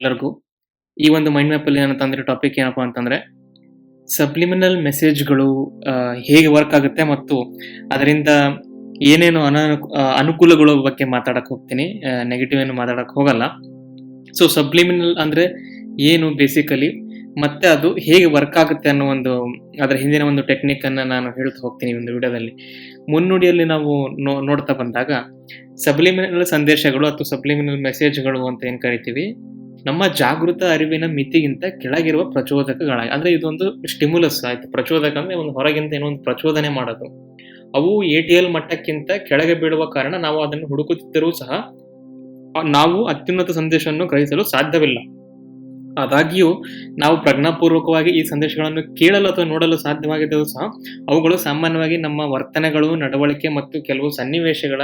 ಎಲ್ಲರಿಗೂ. ಈ ಒಂದು ಮೈಂಡ್ ಮ್ಯಾಪಲ್ಲಿ ಏನಪ್ಪ ಅಂದರೆ ಟಾಪಿಕ್ ಏನಪ್ಪ ಅಂತಂದರೆ ಸಬ್ಲಿಮಿನಲ್ ಮೆಸೇಜ್ಗಳು ಹೇಗೆ ವರ್ಕ್ ಆಗುತ್ತೆ ಮತ್ತು ಅದರಿಂದ ಏನೇನು ಅನಾನು ಅನುಕೂಲಗಳ ಬಗ್ಗೆ ಮಾತಾಡಕ್ಕೆ ಹೋಗ್ತೀನಿ. ನೆಗೆಟಿವ್ ಏನು ಮಾತಾಡಕ್ಕೆ ಹೋಗಲ್ಲ. ಸೊ ಸಬ್ಲಿಮಿನಲ್ ಅಂದರೆ ಏನು ಬೇಸಿಕಲಿ ಮತ್ತೆ ಅದು ಹೇಗೆ ವರ್ಕ್ ಆಗುತ್ತೆ ಅನ್ನೋ ಒಂದು, ಅದರ ಹಿಂದಿನ ಒಂದು ಟೆಕ್ನಿಕ್ ಅನ್ನ ನಾನು ಹೇಳ್ತಾ ಹೋಗ್ತೀನಿ ಒಂದು ವಿಡಿಯೋದಲ್ಲಿ. ಮುನ್ನುಡಿಯಲ್ಲಿ ನಾವು ನೋ, ನೋಡ್ತಾ ಬಂದಾಗ ಸಬ್ಲಿಮಿನಲ್ ಸಂದೇಶಗಳು ಅಥವಾ ಸಬ್ಲಿಮಿನಲ್ ಮೆಸೇಜ್ಗಳು ಅಂತ ಏನು ಕರಿತೀವಿ? ನಮ್ಮ ಜಾಗೃತ ಅರಿವಿನ ಮಿತಿಗಿಂತ ಕೆಳಗಿರುವ ಪ್ರಚೋದಕಗಳಾಗಿ ಅಂದ್ರೆ ಇದೊಂದು ಸ್ಟಿಮ್ಯುಲಸ್ ಆಯ್ತು. ಪ್ರಚೋದಕ ಅಂದ್ರೆ ಒಂದು ಹೊರಗಿಂತ ಏನೋ ಒಂದು ಪ್ರಚೋದನೆ ಮಾಡೋದು. ಅವು ಎ ಟಿ ಎಲ್ ಮಟ್ಟಕ್ಕಿಂತ ಕೆಳಗೆ ಬೀಳುವ ಕಾರಣ ನಾವು ಅದನ್ನು ಹುಡುಕುತ್ತಿದ್ದರೂ ಸಹ ನಾವು ಅತ್ಯುನ್ನತ ಸಂದೇಶವನ್ನು ಗ್ರಹಿಸಲು ಸಾಧ್ಯವಿಲ್ಲ. ಆದಾಗ್ಯೂ, ನಾವು ಪ್ರಜ್ಞಾಪೂರ್ವಕವಾಗಿ ಈ ಸಂದೇಶಗಳನ್ನು ಕೇಳಲು ಅಥವಾ ನೋಡಲು ಸಾಧ್ಯವಾಗಿದ್ದರೂ ಸಹ ಅವುಗಳು ಸಾಮಾನ್ಯವಾಗಿ ನಮ್ಮ ವರ್ತನೆಗಳು, ನಡವಳಿಕೆ ಮತ್ತು ಕೆಲವು ಸನ್ನಿವೇಶಗಳ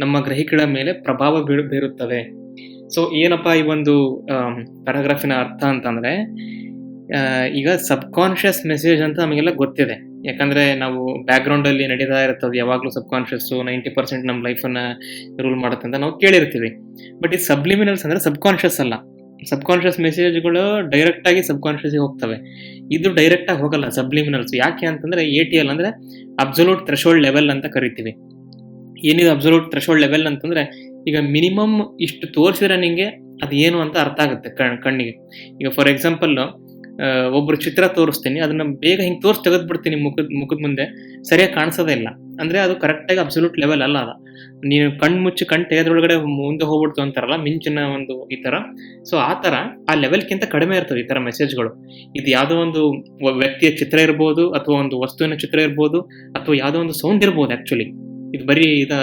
ನಮ್ಮ ಗ್ರಹಿಕೆಗಳ ಮೇಲೆ ಪ್ರಭಾವ ಬೀಳು ಬೀರುತ್ತವೆ. ಸೊ ಏನಪ್ಪ ಈ ಒಂದು ಪ್ಯಾರಾಗ್ರಾಫಿನ ಅರ್ಥ ಅಂತಂದ್ರೆ ಈಗ ಸಬ್ ಕಾನ್ಷಿಯಸ್ ಮೆಸೇಜ್ ಅಂತ ನಮಗೆಲ್ಲ ಗೊತ್ತಿದೆ. ಯಾಕಂದ್ರೆ ನಾವು ಬ್ಯಾಕ್ಗ್ರೌಂಡಲ್ಲಿ ನಡೀತಾ ಇರ್ತದೆ, ಯಾವಾಗಲೂ ಸಬ್ ಕಾನ್ಷಿಯಸ್ ನೈಂಟಿ ಪರ್ಸೆಂಟ್ ನಮ್ಮ ಲೈಫನ್ನ ರೂಲ್ ಮಾಡುತ್ತೆ ಅಂತ ನಾವು ಕೇಳಿರ್ತೀವಿ. ಬಟ್ ಈ ಸಬ್ಲಿಮಿನಲ್ಸ್ ಅಂದ್ರೆ ಸಬ್ ಕಾನ್ಷಿಯಸ್ ಅಲ್ಲ. ಸಬ್ ಕಾನ್ಷಿಯಸ್ ಮೆಸೇಜ್ಗಳು ಡೈರೆಕ್ಟ್ ಆಗಿ ಸಬ್ ಕಾನ್ಷಿಯಸ್ಗೆ ಹೋಗ್ತವೆ. ಇದು ಡೈರೆಕ್ಟ್ ಆಗಿ ಹೋಗಲ್ಲ ಸಬ್ಲಿಮಿನಲ್ಸ್ ಯಾಕೆ ಅಂತಂದ್ರೆ ಎ ಟಿ ಎಲ್ ಅಂದ್ರೆ ಅಬ್ಸಲ್ಯೂಟ್ ಥ್ರೆಶೋಲ್ಡ್ ಲೆವೆಲ್ ಅಂತ ಕರಿತೀವಿ. ಏನಿದೆ ಅಬ್ಸಲ್ಯೂಟ್ ಥ್ರೆಶೋಲ್ಡ್ ಲೆವೆಲ್ ಅಂತಂದ್ರೆ ಈಗ ಮಿನಿಮಮ್ ಇಷ್ಟು ತೋರಿಸಿದ್ರೆ ನಿಮಗೆ ಅದು ಏನು ಅಂತ ಅರ್ಥ ಆಗುತ್ತೆ ಕಣ್, ಕಣ್ಣಿಗೆ. ಈಗ ಫಾರ್ ಎಕ್ಸಾಂಪಲ್ ಒಬ್ರು ಚಿತ್ರ ತೋರಿಸ್ತೀನಿ, ಅದನ್ನ ಬೇಗ ಹಿಂಗೆ ತೋರಿಸಿ ತೆಗೆದ್ಬಿಡ್ತೀನಿ ಮುಖದ ಮುಖದ ಮುಂದೆ, ಸರಿಯಾಗಿ ಕಾಣಿಸೋದೇ ಇಲ್ಲ. ಅಂದ್ರೆ ಅದು ಕರೆಕ್ಟಾಗಿ ಅಬ್ಸಲ್ಯೂಟ್ ಲೆವೆಲ್ ಅಲ್ಲ ಅದ. ನೀನು ಕಣ್ಣು ಮುಚ್ಚಿ ಕಣ್ಣು ತೆಗೆದ್ರೊಳಗಡೆ ಮುಂದೆ ಹೋಗ್ಬಿಡ್ತು ಅಂತಾರಲ್ಲ, ಮಿಂಚಿನ ಒಂದು ಈ ತರ. ಸೊ ಆ ತರ, ಆ ಲೆವೆಲ್ಗಿಂತ ಕಡಿಮೆ ಇರ್ತದೆ ಈ ತರ ಮೆಸೇಜ್ಗಳು ಇದು ಯಾವುದೋ ಒಂದು ವ್ಯಕ್ತಿಯ ಚಿತ್ರ ಇರ್ಬೋದು, ಅಥವಾ ಒಂದು ವಸ್ತುವಿನ ಚಿತ್ರ ಇರ್ಬೋದು, ಅಥವಾ ಯಾವುದೋ ಒಂದು ಸೌಂಡ್ ಇರ್ಬೋದು ಆಕ್ಚುಲಿ ಇದು ಬರೀ ಇದ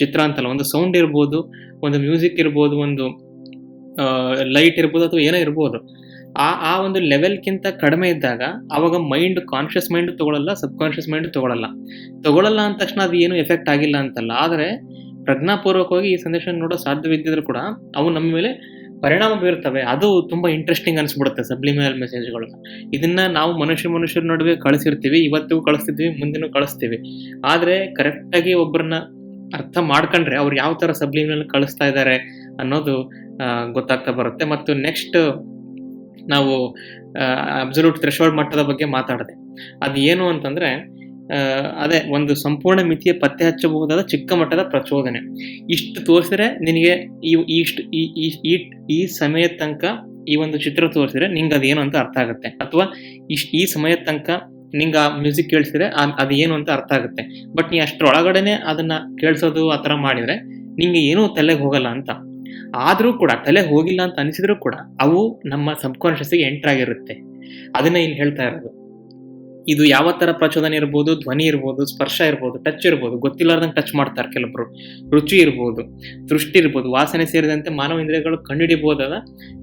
ಚಿತ್ರ ಅಂತಲ್ಲ, ಒಂದು ಸೌಂಡ್ ಇರ್ಬೋದು, ಒಂದು ಮ್ಯೂಸಿಕ್ ಇರ್ಬೋದು, ಒಂದು ಲೈಟ್ ಇರ್ಬೋದು ಅಥವಾ ಏನೋ ಇರ್ಬೋದು. ಆ ಆ ಒಂದು ಲೆವೆಲ್ಗಿಂತ ಕಡಿಮೆ ಇದ್ದಾಗ ಅವಾಗ ಮೈಂಡ್ ಕಾನ್ಷಿಯಸ್ ಮೈಂಡ್ ತಗೊಳ್ಳಲ್ಲ ಸಬ್ ಕಾನ್ಷಿಯಸ್ ಮೈಂಡ್ ತಗೊಳ್ಳಲ್ಲ ತಗೊಳ್ಳಲ್ಲ ಅಂದ ತಕ್ಷಣ ಅದು ಏನು ಎಫೆಕ್ಟ್ ಆಗಿಲ್ಲ ಅಂತಲ್ಲ. ಆದರೆ ಪ್ರಜ್ಞಾಪೂರ್ವಕವಾಗಿ ಈ ಸಂದೇಶ ನೋಡೋ ಸಾಧ್ಯವಿದ್ದಿದ್ರು ಕೂಡ, ಅವು ನಮ್ಮ ಮೇಲೆ ಪರಿಣಾಮ ಬೀರ್ತವೆ ಅದು ತುಂಬಾ ಇಂಟ್ರೆಸ್ಟಿಂಗ್ ಅನ್ಸ್ಬಿಡುತ್ತೆ ಸಬ್ಲಿಮಿನಲ್ ಮೆಸೇಜ್ಗಳು ಇದನ್ನ ನಾವು ಮನುಷ್ಯ ಮನುಷ್ಯರ ನಡುವೆ ಕಳಿಸಿರ್ತೀವಿ, ಇವತ್ತಿಗೂ ಕಳಿಸ್ತಿದ್ವಿ, ಮುಂದಿನೂ ಕಳಿಸ್ತೀವಿ. ಆದ್ರೆ ಕರೆಕ್ಟಾಗಿ ಒಬ್ಬರನ್ನ ಅರ್ಥ ಮಾಡ್ಕೊಂಡ್ರೆ ಅವ್ರು ಯಾವ ತರ ಸಬ್ಲಿಮಿನಲ್ ಕಳಿಸ್ತಾ ಇದ್ದಾರೆ ಅನ್ನೋದು ಗೊತ್ತಾಗ್ತಾ ಬರುತ್ತೆ. ಮತ್ತು ನೆಕ್ಸ್ಟ್ ನಾವು ಅಬ್ಸಲ್ಯೂಟ್ ಥ್ರೆಶೋಲ್ಡ್ ಮಟ್ಟದ ಬಗ್ಗೆ ಮಾತಾಡಿದೆ. ಅದು ಏನು ಅಂತಂದ್ರೆ ಅದೇ ಒಂದು ಸಂಪೂರ್ಣ ಮಿತಿಯ ಪತ್ತೆ ಹಚ್ಚಬಹುದಾದ ಚಿಕ್ಕ ಮಟ್ಟದ ಪ್ರಚೋದನೆ. ಇಷ್ಟು ತೋರಿಸಿದ್ರೆ ನಿನಗೆ ಈ ಇಷ್ಟು, ಈ, ಈ- ಸಮಯದ ತನಕ ಈ ಒಂದು ಚಿತ್ರ ತೋರಿಸಿದ್ರೆ ನಿಂಗೆ ಅದೇನು ಅಂತ ಅರ್ಥ ಆಗುತ್ತೆ. ಅಥವಾ ಇಷ್ಟು ಈ ಸಮಯದ ತನಕ ನಿಂಗೆ ಆ ಮ್ಯೂಸಿಕ್ ಕೇಳಿಸಿದ್ರೆ ಅದು ಏನು ಅಂತ ಅರ್ಥ ಆಗುತ್ತೆ. ಬಟ್ ನೀ ಅಷ್ಟರೊಳಗಡೆನೆ ಅದನ್ನ ಕೇಳಿಸೋದು ಆ ಥರ ಮಾಡಿದ್ರೆ ನಿಂಗೆ ಏನೂ ತಲೆಗೆ ಹೋಗಲ್ಲ ಅಂತ. ಆದರೂ ಕೂಡ ತಲೆ ಹೋಗಿಲ್ಲ ಅಂತ ಅನಿಸಿದ್ರು ಕೂಡ ಅವು ನಮ್ಮ ಸಬ್ಕಾನ್ಷಿಯಸ್ಗೆ ಎಂಟ್ರಾಗಿರುತ್ತೆ ಅದನ್ನ ಇಲ್ಲಿ ಹೇಳ್ತಾ ಇರೋದು. ಇದು ಯಾವ ಥರ ಪ್ರಚೋದನೆ ಇರ್ಬೋದು, ಧ್ವನಿ ಇರ್ಬೋದು, ಸ್ಪರ್ಶ ಇರ್ಬೋದು ಟಚ್ ಇರ್ಬೋದು, ಗೊತ್ತಿಲ್ಲಾರ್ದಂಗೆ ಟಚ್ ಮಾಡ್ತಾರೆ ಕೆಲವರು. ರುಚಿ ಇರ್ಬೋದು, ದೃಷ್ಟಿ ಇರ್ಬೋದು, ವಾಸನೆ ಸೇರಿದಂತೆ ಮಾನವ ಇಂದ್ರಿಯಗಳು ಕಂಡುಹಿಡಿಯಬಹುದಾದ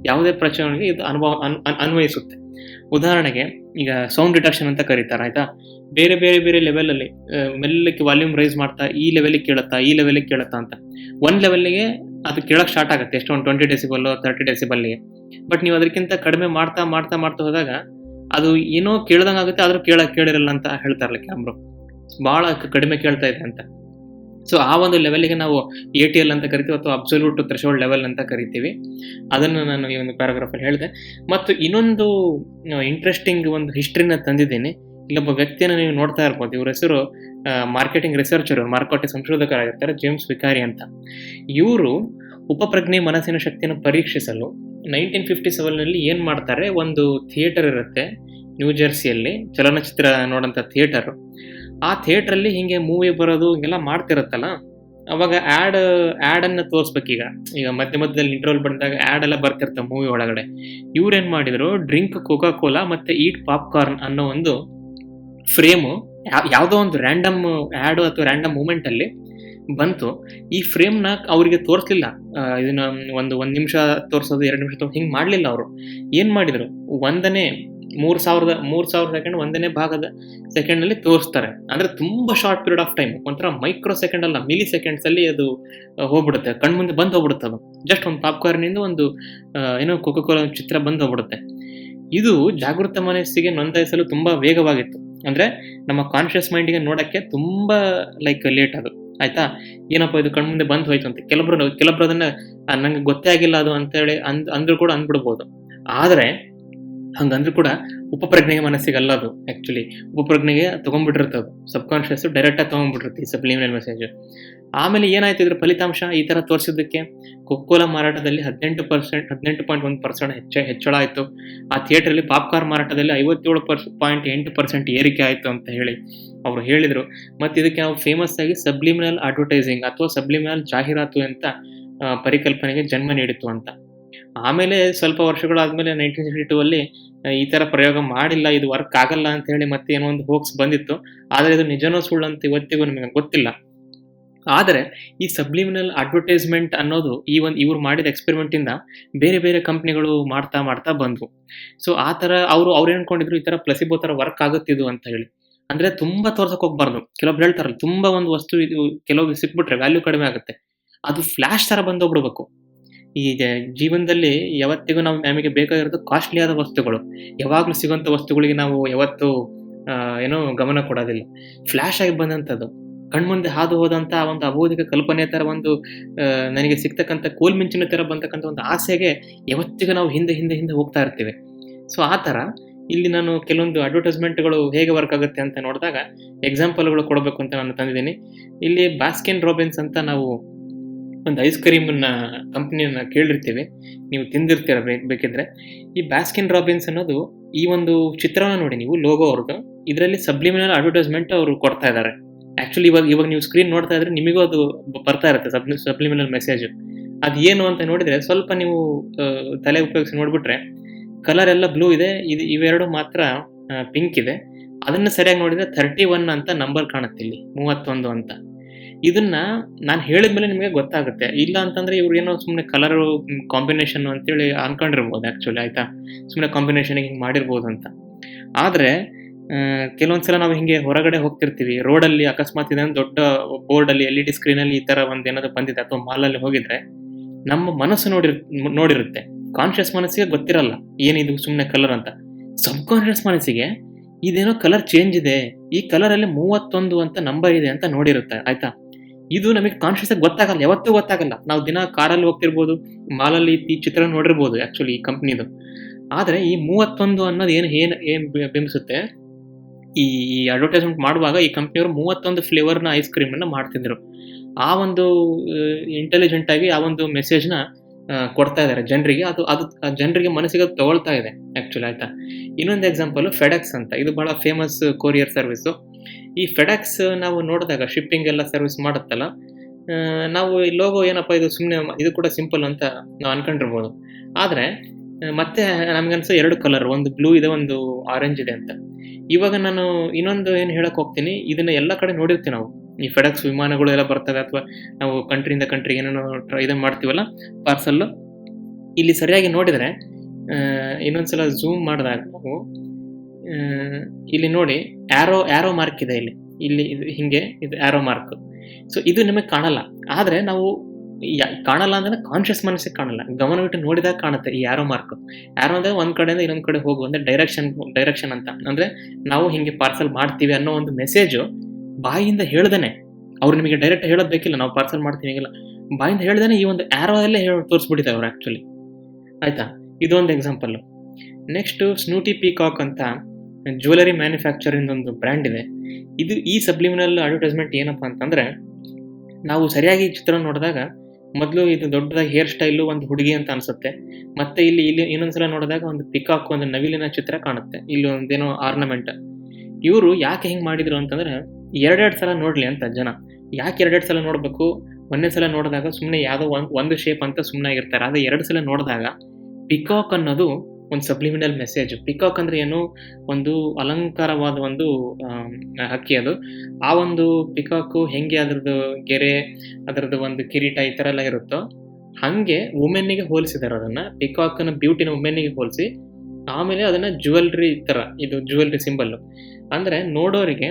ಯಾವುದೇ ಪ್ರಚೋದನೆಗೆ ಇದು ಅನುಭವ ಅನ್- ಅನ್- ಅನ್ವಯಿಸುತ್ತೆ. ಉದಾಹರಣೆಗೆ ಈಗ ಸೌಂಡ್ ಡಿಟಕ್ಷನ್ ಅಂತ ಕರೀತಾರೆ, ಆಯ್ತಾ? ಬೇರೆ ಬೇರೆ ಬೇರೆ ಲೆವೆಲಲ್ಲಿ ಮೆಲ್ಲಕ್ಕೆ ವಾಲ್ಯೂಮ್ ರೈಸ್ ಮಾಡ್ತಾ, ಈ ಲೆವೆಲಿಗೆ ಕೇಳುತ್ತಾ, ಈ ಲೆವೆಲಿಗೆ ಕೇಳುತ್ತಾ ಅಂತ. ಒಂದು ಲೆವೆಲ್ಗೆ ಅದು ಕೇಳಕ್ ಸ್ಟಾರ್ಟ್ ಆಗುತ್ತೆ, ಎಷ್ಟು ಒಂದು ಟ್ವೆಂಟಿ ಡೆಸಿಬಲ್ ತರ್ಟಿ ಡೆಸಿಬಲ್ಗೆ ಬಟ್ ನೀವು ಅದಕ್ಕಿಂತ ಕಡಿಮೆ ಮಾಡ್ತಾ ಮಾಡ್ತಾ ಮಾಡ್ತಾ ಹೋದಾಗ ಅದು ಏನೋ ಕೇಳ್ದಂಗೆ ಆಗುತ್ತೆ, ಆದ್ರೂ ಕೇಳ, ಕೇಳಿರಲ್ಲ ಅಂತ ಹೇಳ್ತಾರಲ್ಲ ಕ್ಯಾಮ್ರು ಬಹಳ ಕಡಿಮೆ ಕೇಳ್ತಾ ಇದೆ ಅಂತ. ಸೊ ಆ ಒಂದು ಲೆವೆಲ್ಗೆ ನಾವು ಎ ಟಿ ಎಲ್ ಅಂತ ಕರಿತೀವಿ ಅಥವಾ ಅಬ್ಸಲ್ಯೂಟ್ ಥ್ರೆಶೋಲ್ಡ್ ಲೆವೆಲ್ ಅಂತ ಕರಿತೀವಿ. ಅದನ್ನು ನಾನು ಈ ಒಂದು ಪ್ಯಾರಾಗ್ರಾಫಲ್ಲಿ ಹೇಳಿದೆ. ಮತ್ತು ಇನ್ನೊಂದು ಇಂಟ್ರೆಸ್ಟಿಂಗ್ ಒಂದು ಹಿಸ್ಟ್ರಿನ ತಂದಿದ್ದೀನಿ. ಇಲ್ಲೊಬ್ಬ ವ್ಯಕ್ತಿಯನ್ನು ನೀವು ನೋಡ್ತಾ ಇರ್ಬೋದು. ಇವ್ರ ಹೆಸರು ಮಾರ್ಕೆಟಿಂಗ್ ರಿಸರ್ಚರ್ ಮಾರುಕಟ್ಟೆ ಸಂಶೋಧಕರಾಗಿರ್ತಾರೆ ಜೇಮ್ಸ್ ವಿಕಾರಿ ಅಂತ. ಇವರು ಉಪಪ್ರಜ್ಞೆ ಮನಸ್ಸಿನ ಶಕ್ತಿಯನ್ನು ಪರೀಕ್ಷಿಸಲು ನೈನ್ಟೀನ್ ಫಿಫ್ಟಿ ಸೆವೆನ್ನಲ್ಲಿ ಏನು ಮಾಡ್ತಾರೆ, ಒಂದು ಥಿಯೇಟರ್ ಇರುತ್ತೆ. ನ್ಯೂ ಜೆರ್ಸಿಯಲ್ಲಿ ಚಲನಚಿತ್ರ ನೋಡೋಂಥ ಥಿಯೇಟರ್ ಆ ಥಿಯೇಟ್ರಲ್ಲಿ ಹಿಂಗೆ ಮೂವಿ ಬರೋದು ಹಿಂಗೆಲ್ಲ ಮಾಡ್ತಿರತ್ತಲ್ಲ? ಅವಾಗ ಆ್ಯಡ್ ಆ್ಯಡನ್ನು ತೋರಿಸ್ಬೇಕೀಗ. ಈಗ ಮಧ್ಯ ಮಧ್ಯದಲ್ಲಿ ಇಂಟ್ರೋಲ್ ಬಂದಾಗ ಆ್ಯಡ್ ಎಲ್ಲ ಬರ್ತಿರ್ತವೆ ಮೂವಿ ಒಳಗಡೆ. ಇವ್ರೇನು ಮಾಡಿದ್ರು? ಡ್ರಿಂಕ್ ಕೋಕಾ ಕೋಲಾ ಮತ್ತೆ ಈಟ್ ಪಾಪ್ಕಾರ್ನ್ ಅನ್ನೋ ಒಂದು ಫ್ರೇಮು ಯಾವುದೋ ಒಂದು ರ್ಯಾಂಡಮ್ ಆ್ಯಡು ಅಥವಾ ರ್ಯಾಂಡಮ್ ಮೂಮೆಂಟ್ ಅಲ್ಲಿ ಬಂತು. ಈ ಫ್ರೇಮ್ನ ಅವರಿಗೆ ತೋರಿಸ್ಲಿಲ್ಲ. ಇದನ್ನ ಒಂದು ಒಂದ್ ನಿಮಿಷ ತೋರಿಸೋದು, ಎರಡು ನಿಮಿಷ ತೋರಿಸೋದು ಹಿಂಗೆ ಮಾಡಲಿಲ್ಲ ಅವರು. ಏನು ಮಾಡಿದ್ರು? ಒಂದನೇ ಮೂರ್ ಸಾವಿರದ ಮೂರು ಸಾವಿರ ಸೆಕೆಂಡ್ ಒಂದನೇ ಭಾಗದ ಸೆಕೆಂಡ್ ಅಲ್ಲಿ ತೋರಿಸ್ತಾರೆ. ಅಂದ್ರೆ ತುಂಬಾ ಶಾರ್ಟ್ ಪೀರಿಯಡ್ ಆಫ್ ಟೈಮ್ ಒಂಥರ ಮೈಕ್ರೋ ಸೆಕೆಂಡ್ ಅಲ್ಲ ಮಿಲಿ ಸೆಕೆಂಡ್ಸಲ್ಲಿ ಅದು ಹೋಗ್ಬಿಡುತ್ತೆ. ಕಣ್ಮುಂದೆ ಬಂದು ಹೋಗ್ಬಿಡುತ್ತೆ ಅದು. ಜಸ್ಟ್ ಒಂದು ಪಾಪ್ಕಾರ್ನಿಂದ ಒಂದು ಏನೋ ಕೋಲಾ ಚಿತ್ರ ಬಂದು ಹೋಗ್ಬಿಡುತ್ತೆ. ಇದು ಜಾಗೃತ ಮನಸ್ಸಿಗೆ ನೋಂದಾಯಿಸಲು ತುಂಬಾ ವೇಗವಾಗಿತ್ತು. ಅಂದ್ರೆ ನಮ್ಮ ಕಾನ್ಶಿಯಸ್ ಮೈಂಡಿಗೆ ನೋಡಕ್ಕೆ ತುಂಬಾ ಲೈಕ್ ಲೇಟ್ ಅದು. ಆಯ್ತಾ? ಏನಪ್ಪ ಇದು ಕಣ್ಮುಂದೆ ಬಂದು ಹೋಯ್ತು ಅಂತ. ಕೆಲವರು ಕೆಲವರು ಅದನ್ನ ಆ, ನಂಗೆ ಗೊತ್ತೇ ಆಗಿಲ್ಲ ಅದು ಅಂತೇಳಿ ಅಂದ್ ಅಂದ್ರೂ ಕೂಡ ಅಂದ್ಬಿಡ್ಬೋದು. ಆದ್ರೆ ಹಂಗಂದ್ರೂ ಕೂಡ ಉಪಪ್ರಜ್ಞೆಗೆ ಮನಸ್ಸಿಗೆ ಅಲ್ಲ ಅದು ಆ್ಯಕ್ಚುಲಿ ಉಪಪ್ರಜ್ಞೆಗೆ ತಗೊಂಡ್ಬಿಟ್ಟಿರುತ್ತೆ ಅದು. ಸಬ್ ಕಾನ್ಶಿಯಸ್ ಡೈರೆಕ್ಟ್ ಆಗಿ ತಗೊಂಡ್ಬಿಟ್ಟಿರುತ್ತೆ ಈ ಸಬ್ಲಿಮಿನಲ್ ಮೆಸೇಜ್ ಆಮೇಲೆ ಏನಾಯ್ತು ಇದ್ರ ಫಲಿತಾಂಶ? ಈ ತರ ತೋರಿಸಿದ್ದಕ್ಕೆ ಕೊಕ್ಕೋಲ ಮಾರಾಟದಲ್ಲಿ ಹದಿನೆಂಟು ಪರ್ಸೆಂಟ್ ಹದಿನೆಂಟು ಪಾಯಿಂಟ್ ಒಂದು ಪರ್ಸೆಂಟ್ ಹೆಚ್ಚ, ಹೆಚ್ಚಳ ಆಯಿತು. ಆ ಥಿಯೇಟ್ರಲ್ಲಿ ಪಾಪ್ಕಾರ್ನ್ ಮಾರಾಟದಲ್ಲಿ ಐವತ್ತೇಳು ಪರ್ಸ್ ಪಾಯಿಂಟ್ ಎಂಟು ಪರ್ಸೆಂಟ್ ಏರಿಕೆ ಆಯಿತು ಅಂತ ಹೇಳಿ ಅವರು ಹೇಳಿದರು. ಮತ್ತು ಇದಕ್ಕೆ ನಾವು ಫೇಮಸ್ ಆಗಿ ಸಬ್ಲಿಮಿನಲ್ ಅಡ್ವರ್ಟೈಸಿಂಗ್ ಅಥವಾ ಸಬ್ಲಿಮಿನಲ್ ಜಾಹೀರಾತು ಅಂತ ಪರಿಕಲ್ಪನೆಗೆ ಜನ್ಮ ನೀಡಿತು ಅಂತ. ಆಮೇಲೆ ಸ್ವಲ್ಪ ವರ್ಷಗಳಾದ್ಮೇಲೆ ನೈನ್ಟೀನ್ ಸಿಕ್ಸ್ಟಿ ಟೂ ಅಲ್ಲಿ ಈ ತರ ಪ್ರಯೋಗ ಮಾಡಿಲ್ಲ, ಇದು ವರ್ಕ್ ಆಗಲ್ಲ ಅಂತ ಹೇಳಿ ಮತ್ತೆ ಏನೋ ಒಂದು ಹೋಕ್ಸ್ ಬಂದಿತ್ತು. ಆದರೆ ಇದು ನಿಜನೋ ಸುಳ್ಳು ಅಂತ ಇವತ್ತಿಗೂ ನಿಮಗೆ ಗೊತ್ತಿಲ್ಲ. ಆದರೆ ಈ ಸಬ್ಲಿಮಿನಲ್ ಅಡ್ವರ್ಟೈಸ್ಮೆಂಟ್ ಅನ್ನೋದು ಈ ಒಂದು ಇವ್ರು ಮಾಡಿದ ಎಕ್ಸ್ಪೆರಿಮೆಂಟಿಂದ ಬೇರೆ ಬೇರೆ ಕಂಪ್ನಿಗಳು ಮಾಡ್ತಾ ಮಾಡ್ತಾ ಬಂದವು. ಸೊ ಆ ಥರ ಅವರು, ಅವ್ರು ಏನ್ಕೊಂಡಿದ್ರು ಈ ತರ ಪ್ಲಸಿಬೋ ತರ ವರ್ಕ್ ಆಗುತ್ತಿದ್ದು ಅಂತ ಹೇಳಿ. ಅಂದ್ರೆ ತುಂಬಾ ತೋರ್ಸಕ್ಕೆ ಹೋಗ್ಬಾರ್ದು. ಕೆಲವೊಬ್ರು ಹೇಳ್ತಾರಲ್ಲ, ತುಂಬಾ ಒಂದು ವಸ್ತು ಇದು ಕೆಲವೊಬ್ರು ಸಿಕ್ಬಿಟ್ರೆ ವ್ಯಾಲ್ಯೂ ಕಡಿಮೆ ಆಗುತ್ತೆ. ಅದು ಫ್ಲಾಶ್ ತರ ಬಂದೋಗ್ಬಿಡ್ಬೇಕು. ಈ ಜೀವನದಲ್ಲಿ ಯಾವತ್ತಿಗೂ ನಾವು ನಮಗೆ ಬೇಕಾಗಿರೋದು ಕಾಸ್ಟ್ಲಿ ಆದ ವಸ್ತುಗಳು. ಯಾವಾಗಲೂ ಸಿಗುವಂಥ ವಸ್ತುಗಳಿಗೆ ನಾವು ಯಾವತ್ತು ಏನು ಗಮನ ಕೊಡೋದಿಲ್ಲ. ಫ್ಲಾಶ್ ಆಗಿ ಬಂದಂಥದ್ದು ಕಣ್ಮುಂದೆ ಹಾದು ಹೋದಂಥ ಒಂದು ಅಬೋಧಿಕ ಕಲ್ಪನೆ ಥರ ಒಂದು ನನಗೆ ಸಿಗ್ತಕ್ಕಂಥ ಕೋಲ್ ಮಿಂಚಿನ ತರ ಬಂತಕ್ಕಂಥ ಒಂದು ಆಸೆಗೆ ಯಾವತ್ತಿಗೂ ನಾವು ಹಿಂದೆ ಹಿಂದೆ ಹಿಂದೆ ಹೋಗ್ತಾ ಇರ್ತೀವಿ. ಸೊ ಆ ಥರ ಇಲ್ಲಿ ನಾನು ಕೆಲವೊಂದು ಅಡ್ವರ್ಟೈಸ್ಮೆಂಟ್ಗಳು ಹೇಗೆ ವರ್ಕ್ ಆಗುತ್ತೆ ಅಂತ ನೋಡಿದಾಗ ಎಕ್ಸಾಂಪಲ್ಗಳು ಕೊಡಬೇಕು ಅಂತ ನಾನು ತಂದಿದ್ದೀನಿ. ಇಲ್ಲಿ ಬಾಸ್ಕಿನ್ ರಾಬಿನ್ಸ್ ಅಂತ ನಾವು ಒಂದು ಐಸ್ ಕ್ರೀಮನ್ನ ಕಂಪ್ನಿಯನ್ನ ಕೇಳಿರ್ತೀವಿ. ನೀವು ತಿಂದಿರ್ತೀರ ಬೇಕಿದ್ರೆ. ಈ ಬ್ಯಾಸ್ಕಿನ್ ರಾಬಿನ್ಸ್ ಅನ್ನೋದು ಈ ಒಂದು ಚಿತ್ರನ ನೋಡಿ ನೀವು ಲೋಗೋ ಅವ್ರದ್ದು. ಇದರಲ್ಲಿ ಸಬ್ಲಿಮಿನಲ್ ಅಡ್ವರ್ಟೈಸ್ಮೆಂಟ್ ಅವರು ಕೊಡ್ತಾ ಇದ್ದಾರೆ ಆ್ಯಕ್ಚುಲಿ ಇವಾಗ ಇವಾಗ ನೀವು ಸ್ಕ್ರೀನ್ ನೋಡ್ತಾ ಇದ್ರೆ ನಿಮಗೂ ಅದು ಬರ್ತಾ ಇರುತ್ತೆ ಸಬ್ ಸಬ್ಲಿಮಿನಲ್ ಮೆಸೇಜ್ ಅದು ಏನು ಅಂತ ನೋಡಿದ್ರೆ ಸ್ವಲ್ಪ ನೀವು ತಲೆ ಉಪಯೋಗಿಸಿ ನೋಡಿಬಿಟ್ರೆ ಕಲರ್ ಎಲ್ಲ ಬ್ಲೂ ಇದೆ, ಇದು ಇವೆರಡು ಮಾತ್ರ ಪಿಂಕ್ ಇದೆ. ಅದನ್ನ ಸರಿಯಾಗಿ ನೋಡಿದ್ರೆ ಥರ್ಟಿ ಒನ್ ಅಂತ ನಂಬರ್ ಕಾಣುತ್ತೆ ಇಲ್ಲಿ, ಮೂವತ್ತೊಂದು ಅಂತ. ಇದನ್ನ ನಾನು ಹೇಳಿದ್ಮೇಲೆ ನಿಮಗೆ ಗೊತ್ತಾಗುತ್ತೆ. ಇಲ್ಲ ಅಂತಂದ್ರೆ ಇವ್ರು ಏನೋ ಸುಮ್ಮನೆ ಕಲರ್ ಕಾಂಬಿನೇಷನ್ ಅಂತೇಳಿ ಅನ್ಕೊಂಡಿರ್ಬೋದು ಆ್ಯಕ್ಚುಲಿ ಆಯ್ತಾ? ಸುಮ್ಮನೆ ಕಾಂಬಿನೇಷನ್ ಹಿಂಗೆ ಮಾಡಿರ್ಬೋದು ಅಂತ. ಆದರೆ ಕೆಲವೊಂದು ಕೆಲವೊಂದ್ಸಲ ನಾವು ಹಿಂಗೆ ಹೊರಗಡೆ ಹೋಗ್ತಿರ್ತೀವಿ. ರೋಡಲ್ಲಿ ಅಕಸ್ಮಾತ್ ಇದೆ ದೊಡ್ಡ ಬೋರ್ಡಲ್ಲಿ ಎಲ್ ಇ ಡಿ ಸ್ಕ್ರೀನಲ್ಲಿ ಈ ಥರ ಒಂದು ಏನಾದರೂ ಬಂದಿದೆ ಅಥವಾ ಮಾಲಲ್ಲಿ ಹೋಗಿದ್ರೆ ನಮ್ಮ ಮನಸ್ಸು ನೋಡಿರ್, ನೋಡಿರುತ್ತೆ. ಕಾನ್ಷಿಯಸ್ ಮನಸ್ಸಿಗೆ ಗೊತ್ತಿರಲ್ಲ ಏನಿದು ಸುಮ್ಮನೆ ಕಲರ್ ಅಂತ. ಸಬ್ ಕಾನ್ಷಿಯಸ್ ಮನಸ್ಸಿಗೆ ಇದೇನೋ ಕಲರ್ ಚೇಂಜ್ ಇದೆ. ಈ ಕಲರ್ ಅಲ್ಲಿ ಮೂವತ್ತೊಂದು ಅಂತ ನಂಬರ್ ಇದೆ ಅಂತ ನೋಡಿರುತ್ತೆ. ಆಯ್ತಾ? ಇದು ನಮಗೆ ಕಾನ್ಶಿಯಸ್ ಆಗಿ ಗೊತ್ತಾಗಲ್ಲ, ಯಾವತ್ತೂ ಗೊತ್ತಾಗಲ್ಲ. ನಾವು ದಿನ ಕಾರಲ್ಲಿ ಹೋಗ್ತಿರ್ಬೋದು, ಮಾಲಲ್ಲಿ ಈ ಚಿತ್ರ ನೋಡಿರ್ಬೋದು ಆ್ಯಕ್ಚುಲಿ ಈ ಕಂಪ್ನಿದು ಆದರೆ ಈ ಮೂವತ್ತೊಂದು ಅನ್ನೋದು ಏನು ಏನು ಏನು ಬಿಂಬಿಸುತ್ತೆ, ಈ ಅಡ್ವರ್ಟೈಸ್ಮೆಂಟ್ ಮಾಡುವಾಗ ಈ ಕಂಪ್ನಿಯವರು ಮೂವತ್ತೊಂದು ಫ್ಲೇವರ್ನ ಐಸ್ ಕ್ರೀಮನ್ನು ಮಾಡ್ತಿದ್ರು. ಆ ಒಂದು ಇಂಟೆಲಿಜೆಂಟ್ ಆಗಿ ಆ ಒಂದು ಮೆಸೇಜ್ನ ಕೊಡ್ತಾ ಇದ್ದಾರೆ ಜನರಿಗೆ. ಅದು ಅದು ಜನರಿಗೆ ಮನಸ್ಸಿಗೆ ತಗೊಳ್ತಾ ಇದೆ ಆ್ಯಕ್ಚುಲಿ ಆಯಿತಾ? ಇನ್ನೊಂದು ಎಕ್ಸಾಂಪಲ್ ಫೆಡೆಕ್ಸ್ ಅಂತ. ಇದು ಭಾಳ ಫೇಮಸ್ ಕೊರಿಯರ್ ಸರ್ವಿಸು ಈ ಫೆಡಾಕ್ಸ್ ನಾವು ನೋಡಿದಾಗ ಶಿಪ್ಪಿಂಗ್ ಎಲ್ಲ ಸರ್ವಿಸ್ ಮಾಡುತ್ತಲ್ಲ ನಾವು ಈ ಲೋಗೋ ಏನಪ್ಪ, ಇದು ಸುಮ್ಮನೆ ಇದು ಕೂಡ ಸಿಂಪಲ್ ಅಂತ ನಾವು ಅನ್ಕೊಂಡಿರ್ಬೋದು. ಆದರೆ ಮತ್ತೆ ನಮಗನ್ಸೋ ಎರಡು ಕಲರ್ ಒಂದು ಬ್ಲೂ ಇದೆ ಒಂದು ಆರೆಂಜ್ ಇದೆ ಅಂತ. ಇವಾಗ ನಾನು ಇನ್ನೊಂದು ಏನು ಹೇಳಕ್ಕೆ ಹೋಗ್ತೀನಿ, ಇದನ್ನ ಎಲ್ಲ ಕಡೆ ನೋಡಿರ್ತೀವಿ ನಾವು. ಈ ಫೆಡಕ್ಸ್ ವಿಮಾನಗಳು ಎಲ್ಲ ಬರ್ತವೆ, ಅಥವಾ ನಾವು ಕಂಟ್ರಿಯಿಂದ ಕಂಟ್ರಿಗೆ ಏನೇನೋ ಇದನ್ನ ಮಾಡ್ತೀವಲ್ಲ ಪಾರ್ಸಲ್ಲು ಇಲ್ಲಿ ಸರಿಯಾಗಿ ನೋಡಿದರೆ ಇನ್ನೊಂದು ಇನ್ನೊಂದ್ಸಲ ಝೂಮ್ ಮಾಡಿದಾಗ ನಾವು ಇಲ್ಲಿ ನೋಡಿ ಆರೋ ಆರೋ ಮಾರ್ಕ್ ಇದೆ ಇಲ್ಲಿ. ಇಲ್ಲಿ ಇದು ಹಿಂಗೆ, ಇದು ಆರೋ ಮಾರ್ಕ್ ಸೊ ಇದು ನಿಮಗೆ ಕಾಣಲ್ಲ. ಆದರೆ ನಾವು ಕಾಣಲ್ಲ ಅಂದ್ರೆ ಕಾನ್ಶಿಯಸ್ ಮನಸ್ಸಿಗೆ ಕಾಣಲ್ಲ. ಗಮನವಿಟ್ಟು ನೋಡಿದಾಗ ಕಾಣುತ್ತೆ ಈ ಆರೋ ಮಾರ್ಕ್ ಯಾರೋ ಅಂದ್ರೆ ಒಂದ್ ಕಡೆಯಿಂದ ಇನ್ನೊಂದ್ ಕಡೆ ಹೋಗು, ಅಂದ್ರೆ ಡೈರೆಕ್ಷನ್ ಡೈರೆಕ್ಷನ್ ಅಂತ. ಅಂದ್ರೆ ನಾವು ಹಿಂಗೆ ಪಾರ್ಸಲ್ ಮಾಡ್ತೀವಿ ಅನ್ನೋ ಒಂದು ಮೆಸೇಜ್ ಬಾಯಿಂದ ಹೇಳ್ದೇನೆ. ಅವ್ರು ನಿಮಗೆ ಡೈರೆಕ್ಟ್ ಹೇಳೋದ್ ಬೇಕಿಲ್ಲ, ನಾವು ಪಾರ್ಸಲ್ ಮಾಡ್ತೀವಿ ಹಿಂಗಿಲ್ಲ. ಬಾಯಿಂದ ಹೇಳ್ದೇನೆ ಈ ಒಂದು ಆರೋ ಅಲ್ಲೇ ಹೇಳಿ ತೋರಿಸ್ಬಿಟ್ಟಿದ್ದಾರೆ ಅವ್ರು ಆಕ್ಚುಲಿ ಆಯ್ತಾ? ಇದೊಂದು ಎಕ್ಸಾಂಪಲ್ ನೆಕ್ಸ್ಟ್ ಸ್ನೂಟಿ ಪೀಕಾಕ್ ಅಂತ ಜ್ಯುವೆಲರಿ ಮ್ಯಾನುಫ್ಯಾಕ್ಚರಿಂಗ್ ಒಂದು ಬ್ರ್ಯಾಂಡ್ ಇದೆ. ಇದು ಈ ಸಬ್ಲಿಮಿನಲ್ ಅಡ್ವರ್ಟೈಸ್ಮೆಂಟ್ ಏನಪ್ಪಾ ಅಂತಂದ್ರೆ, ನಾವು ಸರಿಯಾಗಿ ಚಿತ್ರ ನೋಡಿದಾಗ ಮೊದಲು ಇದು ದೊಡ್ಡದಾಗಿ ಹೇರ್ ಸ್ಟೈಲು ಒಂದು ಹುಡುಗಿ ಅಂತ ಅನಿಸುತ್ತೆ. ಮತ್ತೆ ಇಲ್ಲಿ ಇಲ್ಲಿ ಇನ್ನೊಂದ್ಸಲ ನೋಡಿದಾಗ ಒಂದು ಪಿಕಾಕ್ ಒಂದು ನವಿಲಿನ ಚಿತ್ರ ಕಾಣುತ್ತೆ. ಇಲ್ಲಿ ಒಂದೇನೋ ಆರ್ನಮೆಂಟ್ ಇವರು ಯಾಕೆ ಹೆಂಗೆ ಮಾಡಿದ್ರು ಅಂತಂದ್ರೆ, ಎರಡೆರಡು ಸಲ ನೋಡಲಿ ಅಂತ ಜನ. ಯಾಕೆ ಎರಡೆರಡು ಸಲ ನೋಡಬೇಕು? ಒಂದೇ ಸಲ ನೋಡಿದಾಗ ಸುಮ್ಮನೆ ಯಾವುದೋ ಒಂದು ಒಂದು ಶೇಪ್ ಅಂತ ಸುಮ್ಮನೆ ಆಗಿರ್ತಾರೆ. ಆದರೆ ಎರಡು ಸಲ ನೋಡಿದಾಗ ಪಿಕಾಕ್ ಅನ್ನೋದು ಒಂದು ಸಬ್ಲಿಮಿನಲ್ ಮೆಸೇಜ್ ಪಿಕಾಕ್ ಅಂದ್ರೆ ಏನು? ಒಂದು ಅಲಂಕಾರವಾದ ಒಂದು ಹಕ್ಕಿ ಅದು. ಆ ಒಂದು ಪಿಕಾಕು ಹೆಂಗೆ ಅದರದ್ದು ಗೆರೆ, ಅದರದ್ದು ಒಂದು ಕಿರೀಟ ಈ ಥರ ಎಲ್ಲ ಇರುತ್ತೋ, ಹಾಗೆ ವುಮೆನ್ನಿಗೆ ಹೋಲಿಸಿದಾರೆ ಅದನ್ನು. ಪಿಕಾಕನ್ನು ಬ್ಯೂಟಿನ ವುಮೆನ್ನಿಗೆ ಹೋಲಿಸಿ, ಆಮೇಲೆ ಅದನ್ನ ಜುವೆಲ್ರಿ ಥರ ಇದು ಜುವೆಲ್ರಿ ಸಿಂಬಲ್ ಅಂದ್ರೆ ನೋಡೋರಿಗೆ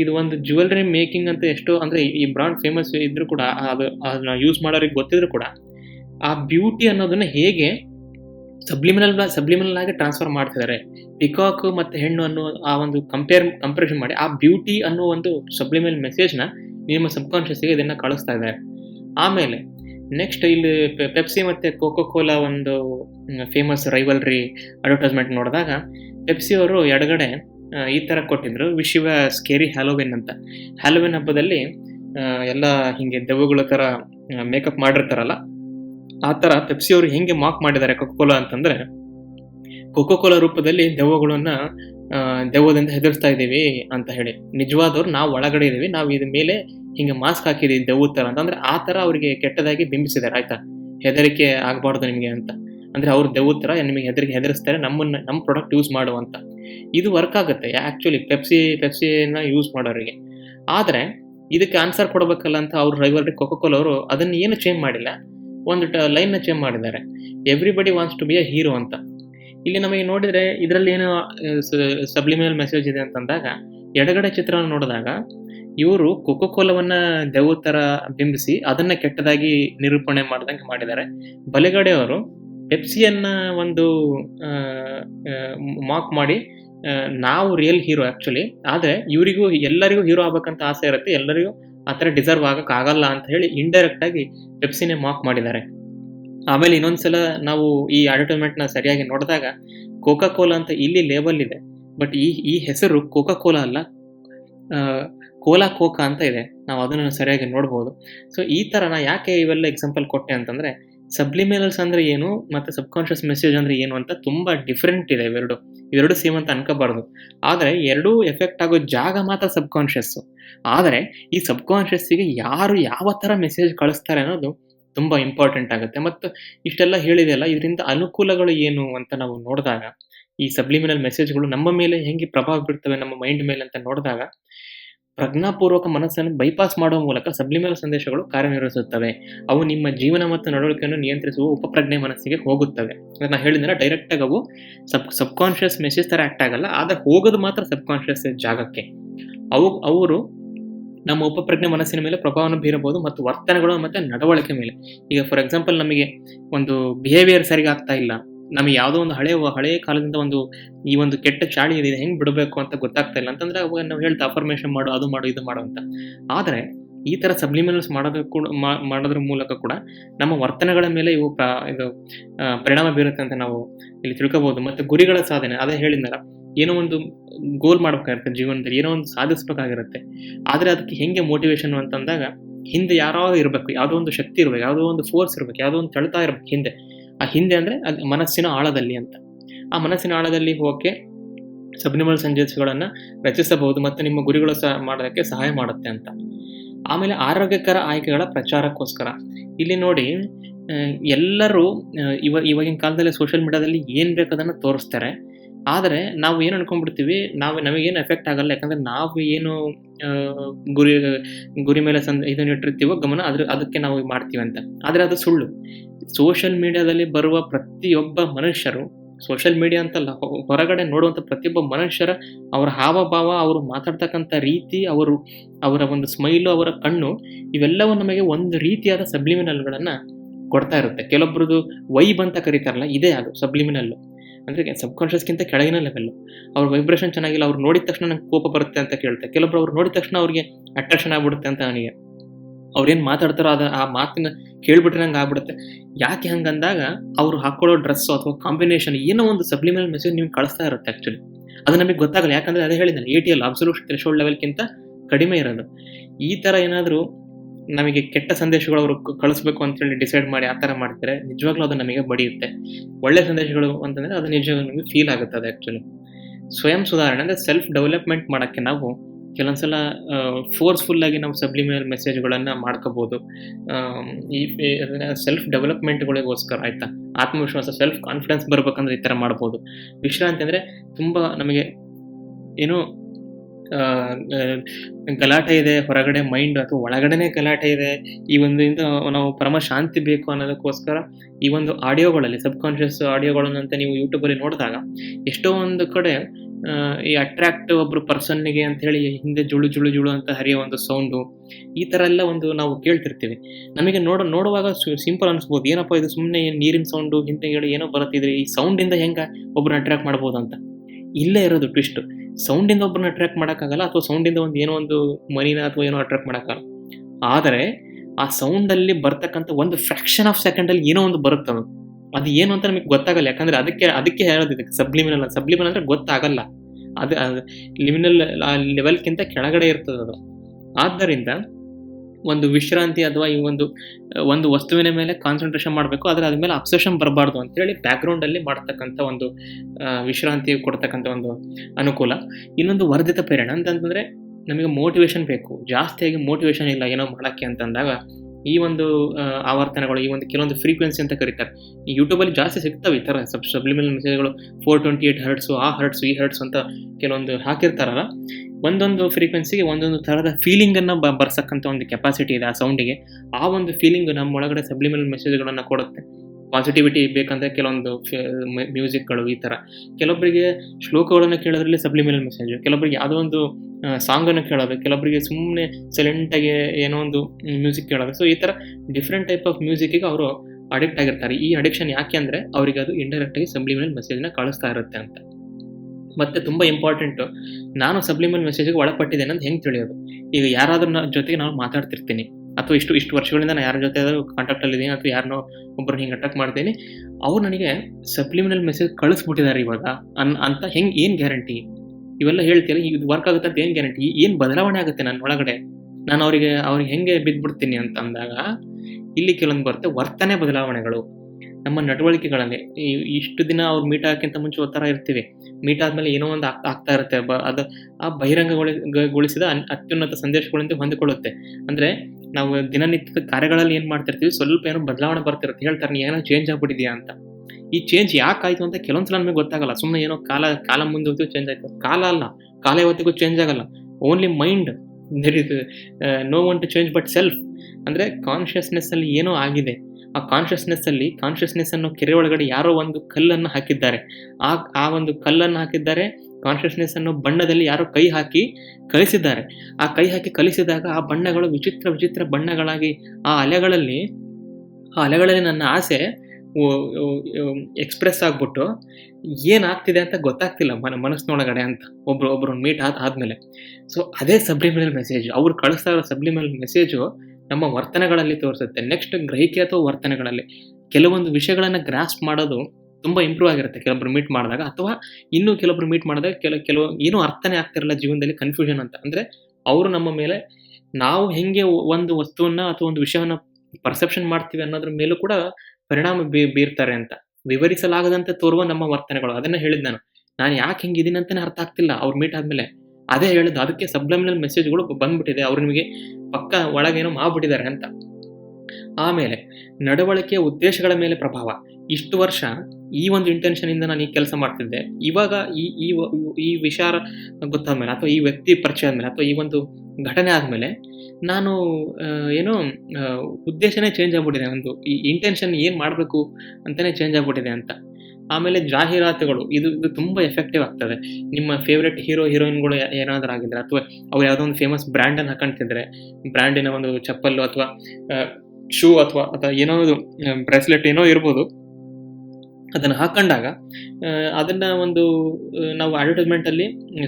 ಇದು ಒಂದು ಜುವೆಲ್ರಿ ಮೇಕಿಂಗ್ ಅಂತ ಎಷ್ಟೋ, ಅಂದ್ರೆ ಈ ಬ್ರಾಂಡ್ ಫೇಮಸ್ ಇದ್ರೂ ಕೂಡ, ಅದು, ಅದನ್ನ ಯೂಸ್ ಮಾಡೋರಿಗೆ ಗೊತ್ತಿದ್ರು ಕೂಡ, ಆ ಬ್ಯೂಟಿ ಅನ್ನೋದನ್ನ ಹೇಗೆ ಸಬ್ಲಿಮಿನಲ್ ಸಬ್ಲಿಮಿನಲ್ ಆಗಿ ಟ್ರಾನ್ಸ್ಫರ್ ಮಾಡ್ತಿದ್ದಾರೆ ಪಿಕಾಕ್ ಮತ್ತೆ ಹೆಣ್ಣು ಅನ್ನೋ ಆ ಒಂದು ಕಂಪೇರ್ ಕಂಪ್ಯಾರಿಸನ್ ಮಾಡಿ, ಆ ಬ್ಯೂಟಿ ಅನ್ನೋ ಒಂದು ಸಬ್ಲಿಮಿನಲ್ ಮೆಸೇಜ್ನ ನಿಮ್ಮ ಸಬ್ಕಾನ್ಷಿಯಸ್ಗೆ ಇದನ್ನ ಕಳಿಸ್ತಾ ಇದ್ದಾರೆ ಆಮೇಲೆ ನೆಕ್ಸ್ಟ್ ಇಲ್ಲಿ ಪೆಪ್ಸಿ ಮತ್ತೆ ಕೋಕೋ ಕೋಲಾ ಒಂದು ಫೇಮಸ್ ರೈವಲ್ರಿ ಅಡ್ವರ್ಟೈಸ್ಮೆಂಟ್ ನೋಡಿದಾಗ ಪೆಪ್ಸಿ ಅವರು ಎಡಗಡೆ ಈ ತರ ಕೊಟ್ಟಿದ್ರು ವಿಶ್ವ ಸ್ಕೇರಿ ಹ್ಯಾಲೋವಿನ್ ಅಂತ. ಹ್ಯಾಲೋವಿನ್ ಹಬ್ಬದಲ್ಲಿ ಎಲ್ಲ ಹಿಂಗೆ ದೆವ್ವಗಳ ತರ ಮೇಕಪ್ ಮಾಡಿರ್ತಾರಲ್ಲ ಆ ತರ ಪೆಪ್ಸಿ ಅವರು ಹೆಂಗೆ ಮಾಕ್ ಮಾಡಿದ್ದಾರೆ ಕೊಕೊ ಕೋಲಾ ಅಂತಂದ್ರೆ ಕೋಕೋ ಕೋಲಾ ರೂಪದಲ್ಲಿ ದೆವ್ವಗಳನ್ನ ದೆವ್ವದಿಂದ ಹೆದರ್ಸ್ತಾ ಇದ್ದೀವಿ ಅಂತ ಹೇಳಿ. ನಿಜವಾದವ್ರು ನಾವು ಒಳಗಡೆ ಇದೀವಿ, ನಾವು ಇದ್ರ ಮೇಲೆ ಹಿಂಗೆ ಮಾಸ್ಕ್ ಹಾಕಿದೀವಿ ದೆವ್ವ ತರ ಅಂತ. ಅಂದ್ರೆ ಆ ತರ ಅವರಿಗೆ ಕೆಟ್ಟದಾಗಿ ಬಿಂಬಿಸಿದ್ದಾರೆ, ಆಯ್ತಾ? ಹೆದರಿಕೆ ಆಗಬಾರ್ದು ನಿಮಗೆ ಅಂತ. ಅಂದ್ರೆ ಅವ್ರು ದೆವ್ವ ತರ ನಿಮಗೆ ಹೆದರಿಕೆ ಹೆದರಿಸ್ತಾರೆ, ನಮ್ಮನ್ನ, ನಮ್ಮ ಪ್ರಾಡಕ್ಟ್ ಯೂಸ್ ಮಾಡುವಂತ ಇದು ವರ್ಕ್ ಆಗುತ್ತೆ ಆಕ್ಚುಲಿ ಪೆಪ್ಸಿ ಪೆಪ್ಸಿನ ಯೂಸ್ ಮಾಡೋರಿಗೆ. ಆದರೆ ಇದಕ್ಕೆ ಆನ್ಸರ್ ಕೊಡಬೇಕಲ್ಲ ಅಂತ ಅವ್ರ ಡ್ರೈವರ್ ಕೋಕೋಕೋಲ್ ಅವರು ಅದನ್ನ ಏನು ಚೇಂಜ್ ಮಾಡಿಲ್ಲ. ಒಂದು ಲೈನ್ನ ಚೇಂಜ್ ಮಾಡಿದ್ದಾರೆ. Everybody wants to be a hero ಅಂತ. ಇಲ್ಲಿ ನಮಗೆ ನೋಡಿದ್ರೆ ಇದರಲ್ಲಿ ಏನು ಸಬ್ಲಿಮಿನಲ್ ಮೆಸೇಜ್ ಇದೆ ಅಂತಂದಾಗ, ಎಡಗಡೆ ಚಿತ್ರವನ್ನು ನೋಡಿದಾಗ, ಇವರು ಕೋಕೋಕೋಲವನ್ನ ದೆವ್ವ ಥರ ಬಿಂಬಿಸಿ ಅದನ್ನ ಕೆಟ್ಟದಾಗಿ ನಿರೂಪಣೆ ಮಾಡ್ದಂಗೆ ಮಾಡಿದ್ದಾರೆ. ಬಲೆಗಡೆಯವರು ಪೆಪ್ಸಿಯನ್ನ ಒಂದು ಮಾಕ್ ಮಾಡಿ ನಾವು ರಿಯಲ್ ಹೀರೋ ಆಕ್ಚುಲಿ ಆದರೆ ಇವರಿಗೂ ಎಲ್ಲರಿಗೂ ಹೀರೋ ಆಗ್ಬೇಕಂತ ಆಸೆ ಇರುತ್ತೆ. ಎಲ್ಲರಿಗೂ ಆ ಥರ ಡಿಸರ್ವ್ ಆಗಕ್ ಆಗಲ್ಲ ಅಂತ ಹೇಳಿ ಇಂಡೈರೆಕ್ಟ್ ಆಗಿ ಪೆಪ್ಸಿನೇ ಮಾಕ್ ಮಾಡಿದ್ದಾರೆ. ಆಮೇಲೆ ಇನ್ನೊಂದ್ಸಲ ನಾವು ಈ ಅಡ್ವರ್ಟೈಸ್ಮೆಂಟ್ನ ಸರಿಯಾಗಿ ನೋಡಿದಾಗ ಕೋಕಾ ಕೋಲಾ ಅಂತ ಇಲ್ಲಿ ಲೇಬಲ್ ಇದೆ ಬಟ್ ಈ ಈ ಹೆಸರು ಕೋಕಾ ಕೋಲಾ ಅಲ್ಲ ಕೋಲಾ ಕೋಕಾ ಅಂತ ಇದೆ. ನಾವು ಅದನ್ನು ಸರಿಯಾಗಿ ನೋಡ್ಬೋದು. ಸೊ ಈ ಥರ ನಾ ಯಾಕೆ ಇವೆಲ್ಲ ಎಕ್ಸಾಂಪಲ್ ಕೊಟ್ಟೆ ಅಂತಂದ್ರೆ ಸಬ್ಲಿಮಿನಲ್ಸ್ ಅಂದ್ರೆ ಏನು, ಮತ್ತೆ ಸಬ್ಕಾನ್ಷಿಯಸ್ ಮೆಸೇಜ್ ಅಂದ್ರೆ ಏನು ಅಂತ ತುಂಬಾ ಡಿಫ್ರೆಂಟ್ ಇದೆ ಇವೆರಡು. ಇವೆರಡು ಸೇಮ್ ಅಂತ ಅನ್ಕೋಬಾರ್ದು. ಆದರೆ ಎರಡೂ ಎಫೆಕ್ಟ್ ಆಗೋ ಜಾಗ ಮಾತ್ರ ಸಬ್ಕಾನ್ಷಿಯಸ್ ಆದರೆ ಈ ಸಬ್ಕಾನ್ಷಿಯಸ್ಸಿಗೆ ಯಾರು ಯಾವ ತರ ಮೆಸೇಜ್ ಕಳಿಸ್ತಾರೆ ಅನ್ನೋದು ತುಂಬಾ ಇಂಪಾರ್ಟೆಂಟ್ ಆಗುತ್ತೆ. ಮತ್ತು ಇಷ್ಟೆಲ್ಲ ಹೇಳಿದೆಯಲ್ಲ ಇದರಿಂದ ಅನುಕೂಲಗಳು ಏನು ಅಂತ ನಾವು ನೋಡಿದಾಗ, ಈ ಸಬ್ಲಿಮಿನಲ್ ಮೆಸೇಜ್ಗಳು ನಮ್ಮ ಮೇಲೆ ಹೆಂಗೆ ಪ್ರಭಾವ ಬೀರ್ತವೆ, ನಮ್ಮ ಮೈಂಡ್ ಮೇಲೆ ಅಂತ ನೋಡಿದಾಗ ಪ್ರಜ್ಞಾಪೂರ್ವಕ ಮನಸ್ಸನ್ನು ಬೈಪಾಸ್ ಮಾಡುವ ಮೂಲಕ ಸಬ್ಲಿಮಲ್ ಸಂದೇಶಗಳು ಕಾರ್ಯನಿರ್ವಹಿಸುತ್ತವೆ. ಅವು ನಿಮ್ಮ ಜೀವನ ಮತ್ತು ನಡವಳಿಕೆಯನ್ನು ನಿಯಂತ್ರಿಸುವ ಉಪಪ್ರಜ್ಞೆ ಮನಸ್ಸಿಗೆ ಹೋಗುತ್ತವೆ. ನಾನು ಹೇಳಿದ್ರೆ ಡೈರೆಕ್ಟ್ ಆಗಿ ಅವು ಸಬ್ ಸಬ್ ಕಾನ್ಷಿಯಸ್ ಮೆಸೇಜ್ ತರ ಆಕ್ಟ್ ಆಗಲ್ಲ, ಆದ್ರೆ ಹೋಗೋದು ಮಾತ್ರ ಸಬ್ ಕಾನ್ಷಿಯಸ್ ಜಾಗಕ್ಕೆ. ಅವು, ಅವರು ನಮ್ಮ ಉಪಪ್ರಜ್ಞೆ ಮನಸ್ಸಿನ ಮೇಲೆ ಪ್ರಭಾವವನ್ನು ಬೀರಬಹುದು ಮತ್ತು ವರ್ತನೆಗಳು ಮತ್ತು ನಡವಳಿಕೆ ಮೇಲೆ. ಈಗ ಫಾರ್ ಎಕ್ಸಾಂಪಲ್ ನಮಗೆ ಒಂದು ಬಿಹೇವಿಯರ್ ಸರಿಯಾಗಿ ಆಗ್ತಾ ಇಲ್ಲ. ನಮಗೆ ಯಾವುದೋ ಒಂದು ಹಳೆ ಹಳೆಯ ಕಾಲದಿಂದ ಒಂದು ಈ ಒಂದು ಕೆಟ್ಟ ಚಾಳಿ ಇದೆ, ಹೆಂಗೆ ಬಿಡಬೇಕು ಅಂತ ಗೊತ್ತಾಗ್ತಾ ಇಲ್ಲ. ಅಂತಂದ್ರೆ ಅವಾಗ ನಾವು ಹೇಳ್ತಾ ಅಫರ್ಮೇಷನ್ ಮಾಡು, ಅದು ಮಾಡು, ಇದು ಮಾಡು ಅಂತ. ಆದರೆ ಈ ಥರ ಸಬ್ಲಿಮಿನಲ್ಸ್ ಮಾಡೋದ್ರ ಕೂಡ ಮಾ- ಮಾಡೋದ್ರ ಮೂಲಕ ಕೂಡ ನಮ್ಮ ವರ್ತನೆಗಳ ಮೇಲೆ ಇವು ಇದು ಪರಿಣಾಮ ಬೀರುತ್ತೆ ಅಂತ ನಾವು ಇಲ್ಲಿ ತಿಳ್ಕೋಬಹುದು ಮತ್ತು ಗುರಿಗಳ ಸಾಧನೆ, ಅದೇ ಹೇಳಿದ್ನಲ್ಲ, ಏನೋ ಒಂದು ಗೋಲ್ ಮಾಡ್ಬೇಕಾಗಿರುತ್ತೆ ಜೀವನದಲ್ಲಿ, ಏನೋ ಒಂದು ಸಾಧಿಸ್ಬೇಕಾಗಿರುತ್ತೆ. ಆದರೆ ಅದಕ್ಕೆ ಹೆಂಗೆ ಮೋಟಿವೇಶನ್ ಅಂತಂದಾಗ, ಹಿಂದೆ ಯಾರೋ ಇರಬೇಕು, ಯಾವುದೋ ಒಂದು ಶಕ್ತಿ ಇರಬೇಕು, ಯಾವುದೋ ಒಂದು ಫೋರ್ಸ್ ಇರಬೇಕು, ಯಾವುದೋ ಒಂದು ತಳ್ತಾ ಇರಬೇಕು ಹಿಂದೆ. ಆ ಹಿಂದೆ ಅಂದ್ರೆ ಅದು ಮನಸ್ಸಿನ ಆಳದಲ್ಲಿ ಅಂತ. ಆ ಮನಸ್ಸಿನ ಆಳದಲ್ಲಿ ಹೋಗಕ್ಕೆ ಸಬ್ನಿಮಲ್ ಸಂದೇಶಗಳನ್ನ ರಚಿಸಬಹುದು ಮತ್ತು ನಿಮ್ಮ ಗುರಿಗಳು ಸಹ ಮಾಡೋದಕ್ಕೆ ಸಹಾಯ ಮಾಡುತ್ತೆ ಅಂತ. ಆಮೇಲೆ ಆರೋಗ್ಯಕರ ಆಯ್ಕೆಗಳ ಪ್ರಚಾರಕ್ಕೋಸ್ಕರ. ಇಲ್ಲಿ ನೋಡಿ ಎಲ್ಲರೂ ಇವ, ಇವಾಗಿನ ಕಾಲದಲ್ಲಿ ಸೋಷಿಯಲ್ ಮೀಡಿಯಾದಲ್ಲಿ ಏನ್ ಬೇಕು ಅದನ್ನು ತೋರಿಸ್ತಾರೆ. ಆದರೆ ನಾವು ಏನು ಅನ್ಕೊಂಡ್ಬಿಡ್ತೀವಿ, ನಾವು ನಮಗೇನು ಎಫೆಕ್ಟ್ ಆಗಲ್ಲ. ಯಾಕಂದ್ರೆ ನಾವು ಏನು ಗುರಿ ಗುರಿ ಮೇಲೆ ಸಂದ ಇದನ್ನು ಇಟ್ಟಿರ್ತೀವೋ ಗಮನ ಅದ್ರ, ಅದಕ್ಕೆ ನಾವು ಮಾಡ್ತೀವಿ ಅಂತ. ಆದರೆ ಅದು ಸುಳ್ಳು. ಸೋಷಿಯಲ್ ಮೀಡಿಯಾದಲ್ಲಿ ಬರುವ ಪ್ರತಿಯೊಬ್ಬ ಮನುಷ್ಯರು ಸೋಷಿಯಲ್ ಮೀಡಿಯಾ ಅಂತಲ್ಲ ಹೊರಗಡೆ ನೋಡುವಂಥ ಪ್ರತಿಯೊಬ್ಬ ಮನುಷ್ಯರ ಅವರ ಹಾವಭಾವ, ಅವರು ಮಾತಾಡ್ತಕ್ಕಂಥ ರೀತಿ, ಅವರು, ಅವರ ಒಂದು ಸ್ಮೈಲು ಅವರ ಕಣ್ಣು, ಇವೆಲ್ಲವೂ ನಮಗೆ ಒಂದು ರೀತಿಯಾದ ಸಬ್ಲಿಮಿನಲ್ಗಳನ್ನು ಕೊಡ್ತಾ ಇರುತ್ತೆ. ಕೆಲವೊಬ್ರದ್ದು ವೈಬ್ ಅಂತ ಕರೀತಾರಲ್ಲ, ಇದೇ ಅದು ಸಬ್ಲಿಮಿನಲ್ ಅಂದ್ರೆ ಸಬ್ ಕಾನ್ಷಿಯಸ್ಗಿಂತ ಕೆಳಗಿನ ಲೆವೆಲ್ ಅವ್ರ ವೈಬ್ರೇಷನ್ ಚೆನ್ನಾಗಿಲ್ಲ, ಅವ್ರು ನೋಡಿದ ತಕ್ಷಣ ನಂಗೆ ಕೋಪ ಬರುತ್ತೆ ಅಂತ ಕೇಳ್ತಾರೆ. ಕೆಲವೊಬ್ರು ಅವ್ರು ನೋಡಿದ ತಕ್ಷಣ ಅವ್ರಿಗೆ ಅಟ್ರಾಕ್ಷನ್ ಆಗ್ಬಿಡುತ್ತೆ ಅಂತ ನನಗೆ. ಅವ್ರೇನು ಮಾತಾಡ್ತಾರೋ ಅದ, ಆ ಮಾತಿನ ಕೇಳ್ಬಿಟ್ರೆ ನಂಗೆ ಆಗ್ಬಿಡುತ್ತೆ. ಯಾಕೆ ಹಂಗಂದಾಗ ಅವ್ರು ಹಾಕೊಳ್ಳೋ ಡ್ರೆಸ್ ಅಥವಾ ಕಾಂಬಿನೇಷನ್ ಏನೋ ಒಂದು ಸಬ್ಲಿಮಿನಲ್ ಮೆಸೇಜ್ ನಿಮ್ಗೆ ಕಳಿಸ್ತಾ ಇರುತ್ತೆ ಆಕ್ಚುಲಿ ಅದು ನಮಗೆ ಗೊತ್ತಾಗಲ್ಲ. ಯಾಕಂದ್ರೆ ಅದೇ ಹೇಳಿದ್ನಲ್ಲ A T L absolute threshold ಲೆವೆಲ್ಗಿಂತ ಕಡಿಮೆ ಇರೋದು. ಈ ತರ ಏನಾದರೂ ನಮಗೆ ಕೆಟ್ಟ ಸಂದೇಶಗಳು ಅವರು ಕಳಿಸ್ಬೇಕು ಅಂತ ಹೇಳಿ ಡಿಸೈಡ್ ಮಾಡಿ ಆ ಥರ ಮಾಡ್ತಾರೆ. ನಿಜವಾಗ್ಲೂ ಅದು ನಮಗೆ ಬಡಿಯುತ್ತೆ. ಒಳ್ಳೆ ಸಂದೇಶಗಳು ಅಂತಂದ್ರೆ ಅದು ನಿಜವಾಗ್ಲೂ ನಮಗೆ ಫೀಲ್ ಆಗುತ್ತೆ ಅದು ಆ್ಯಕ್ಚುಲಿ ಸ್ವಯಂ ಸುಧಾರಣೆ ಅಂದರೆ ಸೆಲ್ಫ್ ಡೆವಲಪ್ಮೆಂಟ್ ಮಾಡೋಕ್ಕೆ ನಾವು ಕೆಲವೊಂದ್ಸಲ ಫೋರ್ಸ್ಫುಲ್ ಆಗಿ ನಾವು ಸಬ್ಲಿಮಿನಲ್ ಮೆಸೇಜ್ಗಳನ್ನು ಮಾಡ್ಕೋಬೋದು. ಈ ಸೆಲ್ಫ್ ಡೆವಲಪ್ಮೆಂಟ್ಗಳಿಗೋಸ್ಕರ ಆಯ್ತಾ? ಆತ್ಮವಿಶ್ವಾಸ ಸೆಲ್ಫ್ ಕಾನ್ಫಿಡೆನ್ಸ್ ಬರ್ಬೇಕಂದ್ರೆ ಈ ಥರ ಮಾಡ್ಬೋದು. ವಿಶ್ರಾಂತಿ ಅಂದರೆ ತುಂಬ ನಮಗೆ ಏನು ಗಲಾಟೆ ಇದೆ, ಹೊರಗಡೆ ಮೈಂಡ್ ಅಥವಾ ಒಳಗಡೆನೆ ಗಲಾಟೆ ಇದೆ, ಈ ಒಂದು ಇಂದ ನಾವು ಪರಮ ಶಾಂತಿ ಬೇಕು ಅನ್ನೋದಕ್ಕೋಸ್ಕರ ಈ ಒಂದು ಆಡಿಯೋಗಳಲ್ಲಿ ಸಬ್ ಕಾನ್ಷಿಯಸ್ ಅಂತ ನೀವು ಯೂಟ್ಯೂಬಲ್ಲಿ ನೋಡಿದಾಗ, ಎಷ್ಟೋ ಒಂದು ಕಡೆ ಈ ಅಟ್ರಾಕ್ಟ್ ಒಬ್ರು ಪರ್ಸನ್ನಿಗೆ ಅಂತ ಹೇಳಿ ಹಿಂದೆ ಜುಳು ಜುಳು ಜುಳು ಅಂತ ಹರಿಯೋ ಒಂದು ಸೌಂಡು ಈ ಥರ ಎಲ್ಲ ಒಂದು ನಾವು ಕೇಳ್ತಿರ್ತೀವಿ. ನಮಗೆ ನೋಡ, ನೋಡುವಾಗ ಸಿಂಪಲ್ ಅನ್ಸ್ಬೋದು, ಏನಪ್ಪ ಇದು ಸುಮ್ಮನೆ ನೀರಿನ ಸೌಂಡು ಹಿಂದೆ ಹೇಳಿ ಏನೋ ಬರುತ್ತಿದ್ರೆ, ಈ ಸೌಂಡಿಂದ ಹೆಂಗೆ ಒಬ್ರನ್ನ ಅಟ್ರಾಕ್ಟ್ ಮಾಡ್ಬೋದು ಅಂತ. ಇಲ್ಲೇ ಇರೋದು ಟ್ವಿಸ್ಟ್ ಸೌಂಡಿಂದ ಒಬ್ಬರನ್ನ ಅಟ್ರಾಕ್ಟ್ ಮಾಡೋಕ್ಕಾಗಲ್ಲ ಅಥವಾ ಸೌಂಡಿಂದ ಒಂದು ಏನೋ ಒಂದು ಮನಿನ ಅಥವಾ ಏನೋ ಅಟ್ರಾಕ್ಟ್ ಮಾಡೋಕ್ಕಾಗಲ್ಲ. ಆದರೆ ಆ ಸೌಂಡಲ್ಲಿ ಬರ್ತಕ್ಕಂಥ ಒಂದು ಫ್ರ್ಯಾಕ್ಷನ್ ಆಫ್ ಸೆಕೆಂಡಲ್ಲಿ ಏನೋ ಒಂದು ಬರುತ್ತೆ ಅದು. ಅದು ಏನು ಅಂತ ನಮಗೆ ಗೊತ್ತಾಗಲ್ಲ. ಯಾಕಂದ್ರೆ ಅದಕ್ಕೆ ಅದಕ್ಕೆ ಹೇಳೋದು ಇದಕ್ಕೆ. ಸಬ್ಲಿಮಿನಲ್ ಸಬ್ಲಿಮಿನಲ್ ಅಂದ್ರೆ ಗೊತ್ತಾಗಲ್ಲ. ಅದು ಲಿಮಿನಲ್ ಲೆವೆಲ್ಗಿಂತ ಕೆಳಗಡೆ ಇರ್ತದೆ ಅದು. ಆದ್ದರಿಂದ ಒಂದು ವಿಶ್ರಾಂತಿ ಅಥವಾ ಈ ಒಂದು ಒಂದು ವಸ್ತುವಿನ ಮೇಲೆ ಕಾನ್ಸಂಟ್ರೇಷನ್ ಮಾಡಬೇಕು, ಆದರೆ ಅದ್ರ ಮೇಲೆ ಅಬ್ಸೆಷನ್ ಬರಬಾರ್ದು ಅಂತೇಳಿ ಬ್ಯಾಕ್ಗ್ರೌಂಡಲ್ಲಿ ಮಾಡ್ತಕ್ಕಂಥ ಒಂದು ವಿಶ್ರಾಂತಿ ಕೊಡ್ತಕ್ಕಂಥ ಒಂದು ಅನುಕೂಲ. ಇನ್ನೊಂದು ವರ್ಧಿತ ಪ್ರೇರಣೆ ಅಂತಂತಂದರೆ ನಮಗೆ ಮೋಟಿವೇಶನ್ ಬೇಕು. ಜಾಸ್ತಿಯಾಗಿ ಮೋಟಿವೇಶನ್ ಇಲ್ಲ ಏನೋ ಮಾಡೋಕ್ಕೆ ಅಂತಂದಾಗ ಈ ಒಂದು ಆವರ್ತನಗಳು, ಈ ಒಂದು ಕೆಲವೊಂದು ಫ್ರೀಕ್ವೆನ್ಸಿ ಅಂತ ಕರೀತಾರೆ. ಯೂಟ್ಯೂಬಲ್ಲಿ ಜಾಸ್ತಿ ಸಿಗ್ತವೆ ಈ ಥರ ಸಬ್ ಸಬ್ಲಿಮಿನಲ್ ಮೆಸೇಜ್ಗಳು ಫೋರ್ ಟ್ವೆಂಟಿ ಏಯ್ಟ್ ಹರ್ಟ್ಸು ಆ ಹರ್ಟ್ಸು ಈ ಹರ್ಟ್ಸ್ ಅಂತ ಕೆಲವೊಂದು ಹಾಕಿರ್ತಾರಲ್ಲ. ಒಂದೊಂದು ಫ್ರೀಕ್ವೆನ್ಸಿಗೆ ಒಂದೊಂದು ಥರದ ಫೀಲಿಂಗನ್ನು ಬ ಬರ್ಸಕ್ಕಂಥ ಒಂದು ಕೆಪಾಸಿಟಿ ಇದೆ ಆ ಸೌಂಡಿಗೆ ಆ ಒಂದು ಫೀಲಿಂಗ್ ನಮ್ಮ ಒಳಗಡೆ ಸಬ್ಲಿಮಿನಲ್ ಮೆಸೇಜ್ಗಳನ್ನು ಕೊಡುತ್ತೆ. ಪಾಸಿಟಿವಿಟಿ ಬೇಕಂದ್ರೆ ಕೆಲವೊಂದು ಮ್ಯೂಸಿಕ್ಗಳು ಈ ಥರ ಕೆಲವೊಬ್ಬರಿಗೆ ಶ್ಲೋಕಗಳನ್ನು ಕೇಳೋದ್ರಲ್ಲಿ ಸಬ್ಲಿಮಿನಲ್ ಮೆಸೇಜ್ ಕೆಲವೊಬ್ಬರಿಗೆ ಯಾವುದೋ ಒಂದು ಸಾಂಗನ್ನು ಕೇಳೋದು ಕೆಲವೊಬ್ಬರಿಗೆ ಸುಮ್ಮನೆ ಸೈಲೆಂಟಾಗಿ ಏನೋ ಒಂದು ಮ್ಯೂಸಿಕ್ ಕೇಳೋದು. ಸೊ ಈ ಥರ ಡಿಫ್ರೆಂಟ್ ಟೈಪ್ ಆಫ್ ಮ್ಯೂಸಿಕ್ಕಿಗೆ ಅವರು ಅಡಿಕ್ಟ್ ಆಗಿರ್ತಾರೆ. ಈ ಅಡಿಕ್ಷನ್ ಯಾಕೆ ಅಂದರೆ ಅವರಿಗೆ ಅದು ಇಂಡೈರೆಕ್ಟಾಗಿ ಸಬ್ಲಿಮಿನಲ್ ಮೆಸೇಜ್ನ ಕಳಿಸ್ತಾ ಇರುತ್ತೆ ಅಂತ. ಮತ್ತೆ ತುಂಬ ಇಂಪಾರ್ಟೆಂಟು ನಾನು ಸಬ್ಲಿಮನ್ ಮೆಸೇಜ್ಗೆ ಒಳಪಟ್ಟಿದ್ದೇನೆ ಅಂತ ಹೆಂಗೆ ತಿಳಿಯೋದು? ಈಗ ಯಾರಾದ್ರೂ ಜೊತೆಗೆ ನಾನು ಮಾತಾಡ್ತಿರ್ತೀನಿ, ಅಥವಾ ಇಷ್ಟು ಇಷ್ಟು ವರ್ಷಗಳಿಂದ ನಾನು ಯಾರ ಜೊತೆ ಆದರೂ ಕಾಂಟ್ಯಾಕ್ಟಲ್ಲಿ ಇದ್ದೀನಿ, ಅಥವಾ ಯಾರನ್ನೋ ಒಬ್ಬರು ಹಿಂಗೆ ಅಟ್ಯಾಕ್ ಮಾಡ್ತೀನಿ, ಅವ್ರು ನನಗೆ ಸಬ್ಲಿಮಿನಲ್ ಮೆಸೇಜ್ ಕಳಿಸ್ಬಿಟ್ಟಿದ್ದಾರೆ ಇವಾಗ. ಅನ್, ಅಂತ ಹೆಂಗೆ, ಏನು ಗ್ಯಾರಂಟಿ ಇವೆಲ್ಲ ಹೇಳ್ತೀರ ಇದು ವರ್ಕ್ ಆಗುತ್ತೆ ಅಂತ ಏನು ಗ್ಯಾರಂಟಿ ಏನು ಬದಲಾವಣೆ ಆಗುತ್ತೆ ನನ್ನ ಒಳಗಡೆ? ನಾನು ಅವರಿಗೆ, ಅವ್ರಿಗೆ ಹೆಂಗೆ ಬಿದ್ದುಬಿಡ್ತೀನಿ ಅಂತ ಅಂದಾಗ, ಇಲ್ಲಿ ಕೆಲವೊಂದು ಬರುತ್ತೆ ವರ್ತನೆ ಬದಲಾವಣೆಗಳು. ನಮ್ಮ ನಡವಳಿಕೆಗಳಲ್ಲಿ ಇಷ್ಟು ದಿನ ಅವ್ರು ಮೀಟ್ ಆಗಕ್ಕಿಂತ ಮುಂಚೆ ಒತ್ತರ ಇರ್ತೀವಿ. ಮೀಟ್ ಆದ್ಮೇಲೆ ಏನೋ ಒಂದು ಆಗ್ತಾ ಆಗ್ತಾ ಇರುತ್ತೆ. ಬ, ಅದು, ಆ ಬಹಿರಂಗಗೊಳಿಸಿದ ಅತ್ಯುನ್ನತ ಸಂದೇಶಗಳಿಂದ ಹೊಂದಿಕೊಳ್ಳುತ್ತೆ. ಅಂದರೆ ನಾವು ದಿನನಿತ್ಯದ ಕಾರ್ಯಗಳಲ್ಲಿ ಏನು ಮಾಡ್ತಿರ್ತೀವಿ? ಸ್ವಲ್ಪ ಏನೋ ಬದಲಾವಣೆ ಬರ್ತಿರುತ್ತೆ. ಹೇಳ್ತಾರೆ, ನೀ ಏನೋ ಚೇಂಜ್ ಆಗ್ಬಿಟ್ಟಿದ್ಯಾ? ಅಂತ. ಈ ಚೇಂಜ್ ಯಾಕೆ ಆಯಿತು ಅಂತ ಕೆಲವೊಂದ್ಸಲ ನಮಗೆ ಗೊತ್ತಾಗಲ್ಲ. ಸುಮ್ಮನೆ ಏನೋ ಕಾಲ ಕಾಲ ಮುಂದೆ ಹೋಗ್ತೀವಿ ಚೇಂಜ್ ಆಯ್ತು. ಕಾಲ ಅಲ್ಲ. ಕಾಲ ಯಾವತ್ತಿಗೂ ಚೇಂಜ್ ಆಗಲ್ಲ. Only mind no one to change but self ಅಂದರೆ ಕಾನ್ಷಿಯಸ್ನೆಸ್ಸಲ್ಲಿ ಏನೋ ಆಗಿದೆ. ಆ ಕಾನ್ಷಿಯಸ್ನೆಸ್ಸಲ್ಲಿ ಕಾನ್ಷಿಯಸ್ನೆಸ್ ಅನ್ನೋ ಕೆರೆ ಒಳಗಡೆ ಯಾರೋ ಒಂದು ಕಲ್ಲನ್ನು ಹಾಕಿದ್ದಾರೆ. ಆ ಆ ಒಂದು ಕಲ್ಲನ್ನು ಹಾಕಿದ್ದಾರೆ ಕಾನ್ಷಿಯಸ್ನೆಸ್ ಅನ್ನೋ ಬಣ್ಣದಲ್ಲಿ ಯಾರೋ ಕೈ ಹಾಕಿ ಕಲಿಸಿದ್ದಾರೆ. ಆ ಕೈ ಹಾಕಿ ಕಲಿಸಿದಾಗ ಆ ಬಣ್ಣಗಳು ವಿಚಿತ್ರ ವಿಚಿತ್ರ ಬಣ್ಣಗಳಾಗಿ ಆ ಅಲೆಗಳಲ್ಲಿ ಆ ಅಲೆಗಳಲ್ಲಿ ನನ್ನ ಆಸೆ ಎಕ್ಸ್ಪ್ರೆಸ್ ಆಗ್ಬಿಟ್ಟು ಏನಾಗ್ತಿದೆ ಅಂತ ಗೊತ್ತಾಗ್ತಿಲ್ಲ ಮನ, ಮನಸ್ಸಿನೊಳಗಡೆ ಅಂತ. ಒಬ್ರು ಒಬ್ರು ಮೀಟ್ ಆದ, ಆದಮೇಲೆ. ಸೊ ಅದೇ ಸಬ್ಲಿಮಿನಲ್ ಮೆಸೇಜ್ ಅವ್ರು ಕಳಿಸ್ತಾ ಇರೋ ಸಬ್ಲಿಮಿನಲ್ ಮೆಸೇಜು ನಮ್ಮ ವರ್ತನೆಗಳಲ್ಲಿ ತೋರಿಸುತ್ತೆ. ನೆಕ್ಸ್ಟ್ ಗ್ರಹಿಕೆ ಅಥವಾ ವರ್ತನೆಗಳಲ್ಲಿ ಕೆಲವೊಂದು ವಿಷಯಗಳನ್ನು ಗ್ರಾಸ್ಪ್ ಮಾಡೋದು ತುಂಬ ಇಂಪ್ರೂವ್ ಆಗಿರುತ್ತೆ. ಕೆಲವೊಬ್ರು ಮೀಟ್ ಮಾಡಿದಾಗ ಅಥವಾ ಇನ್ನೂ ಕೆಲವೊಬ್ರು ಮೀಟ್ ಮಾಡಿದಾಗ ಕೆಲ, ಕೆಲವು ಏನೂ ಅರ್ಥನೇ ಆಗ್ತಿರಲ್ಲ ಜೀವನದಲ್ಲಿ ಕನ್ಫ್ಯೂಷನ್ ಅಂತ. ಅಂದರೆ ಅವರು ನಮ್ಮ ಮೇಲೆ ನಾವು ಹೆಂಗೆ ಒಂದು ವಸ್ತುವನ್ನ ಅಥವಾ ಒಂದು ವಿಷಯವನ್ನು ಪರ್ಸೆಪ್ಷನ್ ಮಾಡ್ತೀವಿ ಅನ್ನೋದ್ರ ಮೇಲೂ ಕೂಡ ಪರಿಣಾಮ ಬೀರ್ತಾರೆ ಅಂತ. ವಿವರಿಸಲಾಗದಂತೆ ತೋರುವ ನಮ್ಮ ವರ್ತನೆಗಳು. ಅದನ್ನ ಹೇಳಿದ್ ನಾನು. ನಾನು ಯಾಕೆ ಹಿಂಗಿದ್ದೀನಿ ಅಂತಾನೆ ಅರ್ಥ ಆಗ್ತಿಲ್ಲ. ಅವ್ರು ಮೀಟ್ ಆದ್ಮೇಲೆ ಅದೇ ಹೇಳಿದ್ದು, ಅದಕ್ಕೆ ಸಬ್ಲಮಿನಲ್ ಮೆಸೇಜ್ಗಳು ಬಂದ್ಬಿಟ್ಟಿದೆ. ಅವ್ರು ನಿಮಗೆ ಪಕ್ಕ ಒಳಗೇನೋ ಮಾಡ್ಬಿಟ್ಟಿದ್ದಾರೆ ಅಂತ. ಆಮೇಲೆ ನಡವಳಿಕೆಯ ಉದ್ದೇಶಗಳ ಮೇಲೆ ಪ್ರಭಾವ. ಇಷ್ಟು ವರ್ಷ ಈ ಒಂದು ಇಂಟೆನ್ಷನಿಂದ ನಾನು ಈ ಕೆಲಸ ಮಾಡ್ತಿದ್ದೆ. ಇವಾಗ ಈ ಈ ಈ ವಿಚಾರ ಗೊತ್ತಾದ್ಮೇಲೆ ಅಥವಾ ಈ ವ್ಯಕ್ತಿ ಪರಿಚಯ ಆದಮೇಲೆ ಅಥವಾ ಈ ಒಂದು ಘಟನೆ ಆದಮೇಲೆ ನಾನು ಏನೋ ಉದ್ದೇಶನೇ ಚೇಂಜ್ ಆಗ್ಬಿಟ್ಟಿದೆ. ಒಂದು ಈ ಇಂಟೆನ್ಷನ್ ಏನು ಮಾಡಬೇಕು ಅಂತಲೇ ಚೇಂಜ್ ಆಗ್ಬಿಟ್ಟಿದೆ ಅಂತ. ಆಮೇಲೆ ಜಾಹೀರಾತುಗಳು, ಇದು ಇದು ತುಂಬ ಎಫೆಕ್ಟಿವ್ ಆಗ್ತದೆ. ನಿಮ್ಮ ಫೇವ್ರೆಟ್ ಹೀರೋ ಹೀರೋಯಿನ್ಗಳು ಏನಾದರೂ ಆಗಿದ್ರೆ, ಅಥವಾ ಅವ್ರು ಯಾವುದೋ ಒಂದು ಫೇಮಸ್ ಬ್ರ್ಯಾಂಡನ್ನು ಹಾಕೊಂಡ್ತಿದ್ರೆ ಬ್ರ್ಯಾಂಡಿನ ಒಂದು ಚಪ್ಪಲ್ಲು ಅಥವಾ ಶೂ ಅಥವಾ ಅಥವಾ ಏನೋ ಒಂದು ಬ್ರೇಸ್ಲೆಟ್ ಏನೋ ಇರ್ಬೋದು. ಅದನ್ನು ಹಾಕೊಂಡಾಗ ಅದನ್ನು ಒಂದು ನಾವು ಅಡ್ವರ್ಟೈಸ್ಮೆಂಟಲ್ಲಿ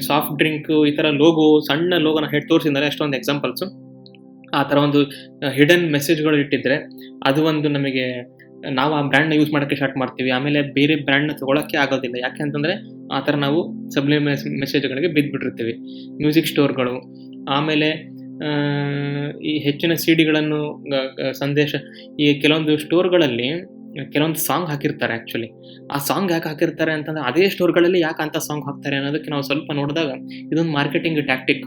ಸಾಫ್ಟ್ ಡ್ರಿಂಕ್ ಈ ಥರ ಲೋಗೋ ಸಣ್ಣ ಲೋಗೋನ ಹೆಡ್ ತೋರಿಸಿದ್ದಾರೆ, ಅಷ್ಟೊಂದು ಎಕ್ಸಾಂಪಲ್ಸು ಆ ಥರ ಒಂದು ಹಿಡನ್ ಮೆಸೇಜ್ಗಳು ಇಟ್ಟಿದ್ರೆ, ಅದು ಒಂದು ನಮಗೆ ನಾವು ಆ ಬ್ರ್ಯಾಂಡ್ನ ಯೂಸ್ ಮಾಡೋಕ್ಕೆ ಸ್ಟಾರ್ಟ್ ಮಾಡ್ತೀವಿ. ಆಮೇಲೆ ಬೇರೆ ಬ್ರ್ಯಾಂಡ್ನ ತೊಗೊಳಕ್ಕೆ ಆಗೋದಿಲ್ಲ. ಯಾಕೆ ಅಂತಂದರೆ ಆ ಥರ ನಾವು ಸಬ್ಲಿ ಮೆಸೇಜ್ಗಳಿಗೆ ಬಿದ್ದುಬಿಟ್ಟಿರ್ತೀವಿ ಮ್ಯೂಸಿಕ್ ಸ್ಟೋರ್ಗಳು ಆಮೇಲೆ ಈ ಹೆಚ್ಚಿನ ಸಿ ಡಿಗಳನ್ನು ಸಂದೇಶ, ಈ ಕೆಲವೊಂದು ಸ್ಟೋರ್ಗಳಲ್ಲಿ ಕೆಲವೊಂದು ಸಾಂಗ್ ಹಾಕಿರ್ತಾರೆ ಆ್ಯಕ್ಚುಲಿ ಆ ಸಾಂಗ್ ಯಾಕೆ ಹಾಕಿರ್ತಾರೆ ಅಂತಂದ್ರೆ ಅದೇ ಸ್ಟೋರ್ಗಳಲ್ಲಿ ಯಾಕೆ ಅಂತ ಸಾಂಗ್ ಹಾಕ್ತಾರೆ ಅನ್ನೋದಕ್ಕೆ ನಾವು ಸ್ವಲ್ಪ ನೋಡಿದಾಗ ಇದೊಂದು ಮಾರ್ಕೆಟಿಂಗ್ ಟ್ಯಾಕ್ಟಿಕ್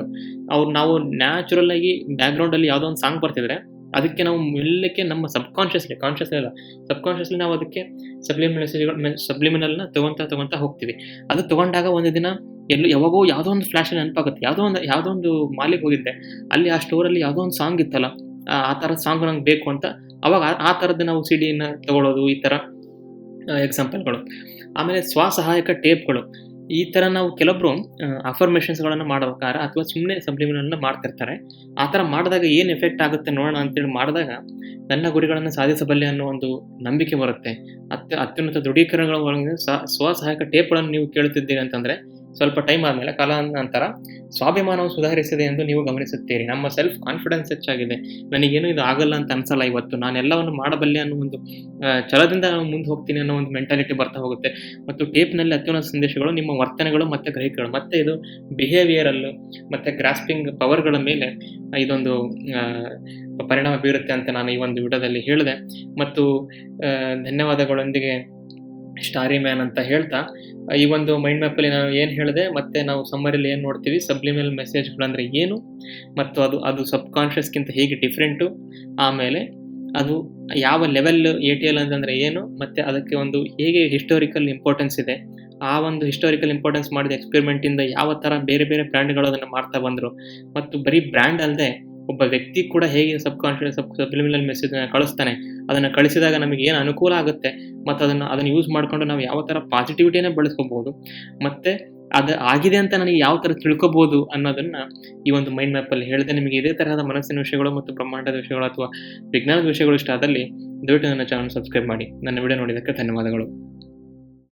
ಅವ್ರು ನಾವು ನ್ಯಾಚುರಲ್ ಆಗಿ ಬ್ಯಾಕ್ಗ್ರೌಂಡಲ್ಲಿ ಯಾವುದೋ ಒಂದು ಸಾಂಗ್ ಬರ್ತಿದ್ರೆ ಅದಕ್ಕೆ ನಾವು ಮೆಲ್ಲಕ್ಕೆ ನಮ್ಮ ಸಬ್ ಕಾನ್ಷಿಯಸ್ಲಿ ಕಾನ್ಷಿಯಸ್ ಅಲ್ಲ ಸಬ್ ಕಾನ್ಷಿಯಸ್ಲಿ ನಾವು ಅದಕ್ಕೆ ಸಬ್ಲಿಮಿನಲ್ ಸಬ್ಲಿಮಿನಲ್ನ ತೊಗೊತಾ ತೊಗೊತಾ ಹೋಗ್ತೀವಿ. ಅದು ತೊಗೊಂಡಾಗ ಒಂದು ದಿನ ಎಲ್ಲೂ ಯಾವಾಗೋ ಯಾವುದೋ ಒಂದು ಫ್ಲ್ಯಾಶ್ ನೆನಪಾಗುತ್ತೆ. ಯಾವುದೋ ಒಂದು ಯಾವುದೋ ಒಂದು ಮಾಲಿಗೆ ಹೋಗಿದ್ದೆ. ಅಲ್ಲಿ ಆ ಸ್ಟೋರಲ್ಲಿ ಯಾವುದೋ ಒಂದು ಸಾಂಗ್ ಇತ್ತಲ್ಲ, ಆ ಥರ ಸಾಂಗ್ ನಂಗೆ ಬೇಕು ಅಂತ ಅವಾಗ ಆ ಥರದ್ದು ನಾವು ಸಿಡಿಯನ್ನು ತಗೊಳ್ಳೋದು ಈ ಥರ ಎಕ್ಸಾಂಪಲ್ಗಳು ಆಮೇಲೆ ಸ್ವಸಹಾಯಕ ಟೇಪ್ಗಳು ಈ ಥರ ನಾವು ಕೆಲವೊಬ್ರು ಅಫರ್ಮೇಷನ್ಸ್ಗಳನ್ನು ಮಾಡಬೇಕಾರ ಅಥವಾ ಸುಮ್ಮನೆ ಸಬ್ಲಿಮಿನಲ್ನ ಮಾಡ್ತಿರ್ತಾರೆ. ಆ ಥರ ಮಾಡಿದಾಗ ಏನು ಎಫೆಕ್ಟ್ ಆಗುತ್ತೆ ನೋಡೋಣ ಅಂತೇಳಿ ಮಾಡಿದಾಗ ನನ್ನ ಗುರಿಗಳನ್ನು ಸಾಧಿಸಬಲ್ಲೆ ಅನ್ನೋ ಒಂದು ನಂಬಿಕೆ ಬರುತ್ತೆ. ಅತ್ಯ, ಅತ್ಯುನ್ನತ ದೃಢೀಕರಣಗಳ ಒಳಗೆ ಸ್ವ ಸಹಾಯಕ ಟೇಪ್ಗಳನ್ನು ನೀವು ಕೇಳುತ್ತಿದ್ದೀರಿ ಅಂತಂದರೆ ಸ್ವಲ್ಪ ಟೈಮ್ ಆದಮೇಲೆ ಕಾಲಾನಂತರ ಸ್ವಾಭಿಮಾನವು ಸುಧಾರಿಸಿದೆ ಎಂದು ನೀವು ಗಮನಿಸುತ್ತೀರಿ. ನಮ್ಮ ಸೆಲ್ಫ್ ಕಾನ್ಫಿಡೆನ್ಸ್ ಹೆಚ್ಚಾಗಿದೆ. ನನಗೇನು ಇದು ಆಗಲ್ಲ ಅಂತ ಅನ್ಸಲ್ಲ ಇವತ್ತು. ನಾನೆಲ್ಲವನ್ನು ಮಾಡಬಲ್ಲೆ ಅನ್ನೋ ಒಂದು ಛಲದಿಂದ ನಾನು ಮುಂದೆ ಹೋಗ್ತೀನಿ ಅನ್ನೋ ಒಂದು ಮೆಂಟಾಲಿಟಿ ಬರ್ತಾ ಹೋಗುತ್ತೆ. ಮತ್ತು ಟೇಪ್ನಲ್ಲಿ ಅತ್ಯುನ್ನತ ಸಂದೇಶಗಳು, ನಿಮ್ಮ ವರ್ತನೆಗಳು ಮತ್ತು ಗ್ರಹಿಕೆಗಳು, ಮತ್ತು ಇದು ಬಿಹೇವಿಯರಲ್ಲು ಮತ್ತು ಗ್ರಾಸ್ಪಿಂಗ್ ಪವರ್ಗಳ ಮೇಲೆ ಇದೊಂದು ಪರಿಣಾಮ ಬೀರುತ್ತೆ ಅಂತ ನಾನು ಈ ಒಂದು ವಿಡಿಯೋದಲ್ಲಿ ಹೇಳಿದೆ. ಮತ್ತು ಧನ್ಯವಾದಗಳೊಂದಿಗೆ ಸ್ಟಾರಿ ಮ್ಯಾನ್ ಅಂತ ಹೇಳ್ತಾ, ಈ ಒಂದು ಮೈಂಡ್ ಮ್ಯಾಪಲ್ಲಿ ನಾನು ಏನು ಹೇಳಿದೆ, ಮತ್ತು ನಾವು ಸಮ್ಮರಲ್ಲಿ ಏನು ನೋಡ್ತೀವಿ ಸಬ್ಲಿಮಿನಲ್ ಮೆಸೇಜ್ಗಳಂದರೆ ಏನು, ಮತ್ತು ಅದು ಅದು ಸಬ್ ಕಾನ್ಷಿಯಸ್ಗಿಂತ ಹೇಗೆ ಡಿಫ್ರೆಂಟು ಆಮೇಲೆ ಅದು ಯಾವ ಲೆವೆಲ್ ಎ ಟಿ ಎಲ್ ಅಂತಂದರೆ ಏನು, ಮತ್ತು ಅದಕ್ಕೆ ಒಂದು ಹೇಗೆ ಹಿಸ್ಟೋರಿಕಲ್ ಇಂಪಾರ್ಟೆನ್ಸ್ ಇದೆ, ಆ ಒಂದು ಹಿಸ್ಟೋರಿಕಲ್ ಇಂಪಾರ್ಟೆನ್ಸ್ ಮಾಡಿದ ಎಕ್ಸ್ಪೆರಿಮೆಂಟಿಂದ ಯಾವ ಥರ ಬೇರೆ ಬೇರೆ ಬ್ರ್ಯಾಂಡ್ಗಳು ಅದನ್ನು ಮಾಡ್ತಾ ಬಂದರು, ಮತ್ತು ಬರೀ ಬ್ರ್ಯಾಂಡ್ ಅಲ್ಲದೆ ಒಬ್ಬ ವ್ಯಕ್ತಿ ಕೂಡ ಹೇಗೆ ಸಬ್ ಕಾನ್ಷಿಯಸ್ ಸಬ್ ಸಬ್ಲಿಮಿನಲ್ ಮೆಸೇಜ್ನ ಕಳಿಸ್ತಾನೆ, ಅದನ್ನು ಕಳಿಸಿದಾಗ ನಮಗೆ ಏನು ಅನುಕೂಲ ಆಗುತ್ತೆ, ಮತ್ತು ಅದನ್ನು ಅದನ್ನು ಯೂಸ್ ಮಾಡಿಕೊಂಡು ನಾವು ಯಾವ ಥರ ಪಾಸಿಟಿವಿಟಿನೇ ಬಳಸ್ಕೊಬೋದು, ಮತ್ತು ಅದು ಆಗಿದೆ ಅಂತ ನನಗೆ ಯಾವ ಥರ ತಿಳ್ಕೊಬೋದು ಅನ್ನೋದನ್ನು ಈ ಒಂದು ಮೈಂಡ್ ಮ್ಯಾಪಲ್ಲಿ ಹೇಳಿದೆ. ನಿಮಗೆ ಇದೇ ತರಹದ ಮನಸ್ಸಿನ ವಿಷಯಗಳು ಮತ್ತು ಬ್ರಹ್ಮಾಂಡದ ವಿಷಯಗಳು ಅಥವಾ ವಿಜ್ಞಾನದ ವಿಷಯಗಳು ಇಷ್ಟ ಆದಲ್ಲಿ ದಯವಿಟ್ಟು ನನ್ನ ಚಾನಲ್ ಸಬ್ಸ್ಕ್ರೈಬ್ ಮಾಡಿ. ನನ್ನ ವಿಡಿಯೋ ನೋಡಿದ್ದಕ್ಕೆ ಧನ್ಯವಾದಗಳು.